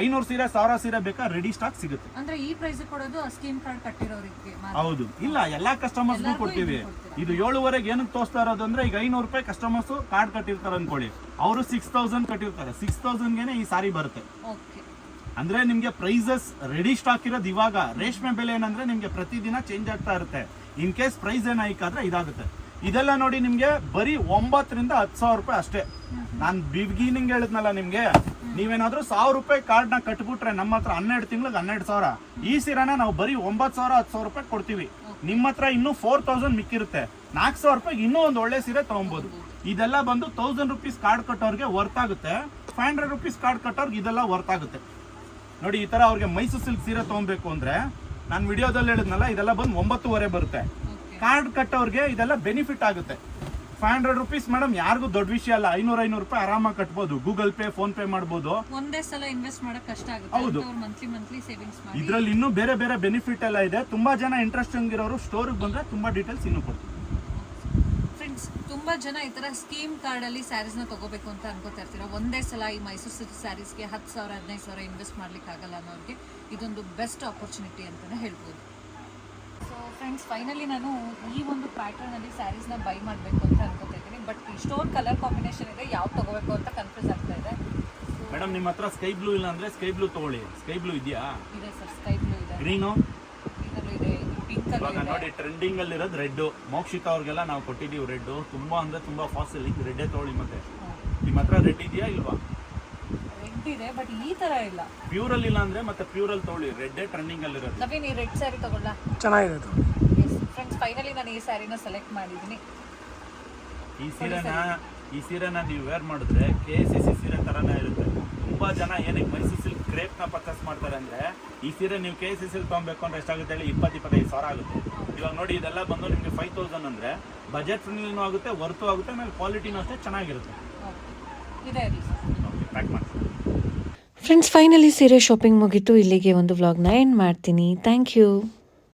ಐನೂರು ಸೀರೆ ಸಾವಿರ ಸೀರೆ ಬೇಕಾ? ರೆಡಿ ಸ್ಟಾಕ್ ಸಿಗುತ್ತೆ. ಅಂದ್ರೆ ಈ ಪ್ರೈಸ್ ಕೊಡೋದು ಸ್ಕೀಮ್ ಕಾರ್ಡ್ ಕಟ್ಟಿರೋರಿಗೆ ಹೌದು. ಇಲ್ಲ ಎಲ್ಲಾ ಕಸ್ಟಮರ್ಸ್ಗೂ ಎಲ್ಲರಿಗೂ ಕೊಡ್ತೀವಿ. ಇದು ಏಳುವರೆಗೆ ಏನಕ್ಕೆ ತೋರಿಸ್ತಾ ಇರೋದು ಅಂದ್ರೆ ಈಗ ಐನೂರು ರೂಪಾಯಿ ಕಸ್ಟಮರ್ಸ್ ಕಾರ್ಡ್ ಕಟ್ಟಿರ್ತಾರೆ ಅನ್ಕೊಳ್ಳಿ. ಅವರು ಸಿಕ್ಸ್ ತೌಸಂಡ್ ಕಟ್ಟಿರ್ತಾರೆ. ಸಿಕ್ಸ್ ತೌಸಂಡ್ಗೆನೆ ಈ ಸಾರಿ ಬರುತ್ತೆ. ಅಂದ್ರೆ ನಿಮ್ಗೆ ಪ್ರೈಸಸ್ ರೆಡಿ ಸ್ಟಾಕ್ ಇರೋದು ಇವಾಗ. ರೇಷ್ಮೆ ಬೆಲೆ ಏನಂದ್ರೆ ನಿಮ್ಗೆ ಪ್ರತಿದಿನ ಚೇಂಜ್ ಆಗ್ತಾ ಇರುತ್ತೆ. ಇನ್ ಕೇಸ್ ಪ್ರೈಸ್ ಏನ್ ಆದ್ರೆ ಇದಾಗುತ್ತೆ. ಇದೆಲ್ಲ ನೋಡಿ ನಿಮ್ಗೆ ಬರೀ ಒಂಬತ್ತರಿಂದ ಹತ್ತು ಸಾವಿರ ರೂಪಾಯಿ ಅಷ್ಟೇ. ನಾನು ಬಿಗಿನಿಂಗ್ ಹೇಳಿದ್ನಲ್ಲ ನಿಮ್ಗೆ? ನೀವೇನಾದ್ರೂ ಸಾವಿರ ರೂಪಾಯಿ ಕಾರ್ಡ್ನ ಕಟ್ಬಿಟ್ರೆ ನಮ್ಮ ಹತ್ರ ಹನ್ನೆರಡು ತಿಂಗಳಿಗೆ ಹನ್ನೆರಡು ಸಾವಿರ. ಈ ಸೀರೆನ ನಾವು ಬರೀ ಒಂಬತ್ತು ಸಾವಿರ ಹತ್ತು ಸಾವಿರ ರೂಪಾಯಿ ಕೊಡ್ತೀವಿ. ನಿಮ್ಮ ಹತ್ರ ಇನ್ನೂ ಫೋರ್ ತೌಸಂಡ್ ಮಿಕ್ಕಿರುತ್ತೆ. ನಾಲ್ಕು ಸಾವಿರ ರೂಪಾಯಿ ಇನ್ನೂ ಒಂದು ಒಳ್ಳೆ ಸೀರೆ ತಗೊಬಹುದು ಇದೆಲ್ಲ ಬಂದು ತೌಸಂಡ್ ರುಪೀಸ್ ಕಾರ್ಡ್ ಕಟ್ಟೋರ್ಗೆ ವರ್ತ್ ಆಗುತ್ತೆ. ಫೈವ್ ಹಂಡ್ರೆಡ್ ರುಪೀಸ್ ಕಾರ್ಡ್ ಕಟ್ಟೋರ್ಗೆ ಇದೆಲ್ಲ ವರ್ತ್ ಆಗುತ್ತೆ. ನೋಡಿ ಈ ತರ ಅವ್ರಿಗೆ ಮೈಸೂರು ಸಿಲ್ಕ್ ಸೀರೆ ತಗೊಬೇಕು ಅಂದ್ರೆ ನಾನು ವಿಡಿಯೋದಲ್ಲಿ ಹೇಳಿದ್ನಲ್ಲ ಇದೆಲ್ಲ ಬಂದು ಒಂಬತ್ತುವರೆ ಬರುತ್ತೆ. ಕಾರ್ಡ್ ಕಟ್ಟೋರ್ಗೆ ಇದೆಲ್ಲ ಬೆನಿಫಿಟ್ ಆಗುತ್ತೆ. ಫೈವ್ ಹಂಡ್ರೆಡ್ ರುಪೀಸ್ ಮೇಡಮ್ ಯಾರಿಗೂ ದೊಡ್ಡ ವಿಷಯ ಅಲ್ಲ. ಐನೂರ ಐನೂರು ರೂಪಾಯಿ ಆರಾಮಾಗಿ ಕಟ್ಬೋದು. ಗೂಗಲ್ ಪೇ ಫೋನ್ ಪೇ ಮಾಡ್ಬೋದು. ಒಂದೇ ಸಲ ಇನ್ವೆಸ್ಟ್ ಮಾಡಕ್ ಕಷ್ಟ ಆಗುತ್ತೆ. ಹೌದು. ಅವ್ರು ಮಂತ್ಲಿ ಮಂತ್ಲಿ ಸೇವಿಂಗ್ಸ್ ಮಾಡಿ. ಇದ್ರಲ್ಲಿ ಇನ್ನೂ ಬೇರೆ ಬೇರೆ ಬೆನಿಫಿಟ್ ಎಲ್ಲ ಇದೆ. ತುಂಬಾ ಜನ ಇಂಟ್ರೆಸ್ಟಿಂಗ್ ಇರೋರು ಸ್ಟೋರ್ಗೆ ಬಂದ್ರೆ ತುಂಬಾ ಡೀಟೇಲ್ಸ್ ಇನ್ನೂ ಕೊಡ್ತೀವಿ ಫ್ರೆಂಡ್ಸ್ ತುಂಬಾ ಜನ ಈ ತರ ಸ್ಕೀಮ್ ಕಾರ್ಡ್ ಅಲ್ಲಿ ಸ್ಯಾರೀಸ್ನ ತಗೋಬೇಕು ಅಂತ ಅನ್ಕೋತಾ ಇರ್ತೀರಾ? ಒಂದೇ ಸಲ ಈ ಮೈಸೂರು ಸಿಟಿ ಸ್ಯಾರೀಸ್ಗೆ ಹತ್ತು ಸಾವಿರ ಹದಿನೈದು ಸಾವಿರ ಇನ್ವೆಸ್ಟ್ ಮಾಡ್ಲಿಕ್ಕೆ ಆಗಲ್ಲ ಅನ್ನೋರಿಗೆ ಇದೊಂದು ಬೆಸ್ಟ್ ಆಪರ್ಚುನಿಟಿ ಅಂತಾನೆ ಹೇಳ್ಬೋದು. ಫ್ರೆಂಡ್ಸ್ ಫೈನಲಿ ನಾನು ಈ ಒಂದು ಪ್ಯಾಟರ್ನ್ ಅಲ್ಲಿ ಸ್ಯಾರೀಸ್ನ ಬೈ ಮಾಡಬೇಕು ಅಂತ ಅನ್ಕೋತಾ ಇದ್ದೀನಿ. ಬಟ್ ಇಷ್ಟೊಂದು ಕಲರ್ ಕಾಂಬಿನೇಷನ್ ಇದೆ ಯಾವ್ದು ತಗೋಬೇಕು ಅಂತ ಕನ್ಫ್ಯೂಸ್ ಆಗ್ತಾ ಇದೆ. ಮೇಡಮ್ ನಿಮ್ಮ ಹತ್ರ ಸ್ಕೈ ಬ್ಲೂ ಇಲ್ಲ ಅಂದ್ರೆ ಸ್ಕೈ ಬ್ಲೂ ತಗೊಳ್ಳಿ. ಸ್ಕೈ ಬ್ಲೂ ಇದೆಯಾ? ಇದೆ ಸರ್ ಸ್ಕೈ ಬ್ಲೂ ಇದೆ. ಗ್ರೀನು ಇವಾಗ ನೋಡಿ ಟ್ರೆಂಡಿಂಗ್ ಅಲ್ಲಿ ಇರೋದು ರೆಡ್ ಮೋಕ್ಷಿತ ಅವ್ರಿಗೆಲ್ಲ ನಾವು ಕೊಟ್ಟಿದೀವಿ ರೆಡ್ ತುಂಬಾ ಅಂದ್ರೆ ತುಂಬಾ ಫಾಸ್ಟ್ ರೆಡ್ಡೇ ತಗೊಳ್ಳಿ ಮತ್ತೆ. ನಿಮ್ಮ ಹತ್ರ ರೆಡ್ ಇದೆಯಾ ಇಲ್ವಾ? ರೆಡ್ ಇದೆ ಬಟ್ ಈ ತರ ಇಲ್ಲ. ಪ್ಯೂರ್ ಅಲ್ಲಿ ಇಲ್ಲ ಅಂದ್ರೆ ಮತ್ತೆ ಪ್ಯೂರ್ ಅಲ್ಲಿ ತಗೊಳ್ಳಿ ರೆಡ್ಡೇ ಟ್ರೆಂಡಿಂಗ್ ಅಲ್ಲಿ ಇರೋದು. ನವೀನ್ ಈ ರೆಡ್ ಸ್ಯಾರಿ ತಗೊಳ್ಳ? ಚೆನ್ನಾಗಿದೆ ಅದು. ಎಸ್ ಫ್ರೆಂಡ್ಸ್ ಫೈನಲಿ ನಾನು ಈ ಸ್ಯಾರಿನ ಸೆಲೆಕ್ಟ್ ಮಾಡಿದ್ದೀನಿ. ಈ ಸೀರೆನ ಈ ಸೀರೆನ ನೀವು ವೇರ್ ಮಾಡಿದ್ರೆ ಕೆ ಸಿ ಸಿ ಸೀರೆ ತರನೇ ಇರುತ್ತೆ. ತುಂಬಾ ಜನ ಏನಕ್ಕೆ ಮೈಸೂರು ಸಿಲ್ಕ್ ಕ್ರೇಪ್ನ ಪರ್ಚೇಸ್ ಮಾಡ್ತಾರೆ ಅಂದ್ರೆ ಈ ಸೀರೆ ನೀವು ಕೆ ಸಿ ಸಿಲ್ಕ್ ತಗೊಬೇಕು ಅಂದ್ರೆ ಎಷ್ಟಾಗುತ್ತೆ ಹೇಳಿ ಇಪ್ಪತ್ತು ಇಪ್ಪತ್ತೈದು ಸಾವಿರ ಆಗುತ್ತೆ. ಇವಾಗ ನೋಡಿ ಇದೆಲ್ಲ ಬಂದು ನಿಮಗೆ ಫೈವ್ ತೌಸಂಡ್ ಅಂದ್ರೆ ಬಜೆಟ್ ಫ್ರೆಂಡ್ಲಿನೂ ಆಗುತ್ತೆ ವರ್ತು ಆಗುತ್ತೆ ಆಮೇಲೆ ಕ್ವಾಲಿಟಿನೂ ಅಷ್ಟೇ ಚೆನ್ನಾಗಿರುತ್ತೆ. ಇದೆ ಪ್ಯಾಕ್ ಮಾಡಿ ಫ್ರೆಂಡ್ಸ್ ಫೈನಲಿ ಸೀರೆ ಶಾಪಿಂಗ್ ಮುಗೀತು. ಇಲ್ಲಿಗೆ ಒಂದು ವ್ಲಾಗ್ನ ಎಂಡ್ ಮಾಡ್ತೀನಿ. Thank you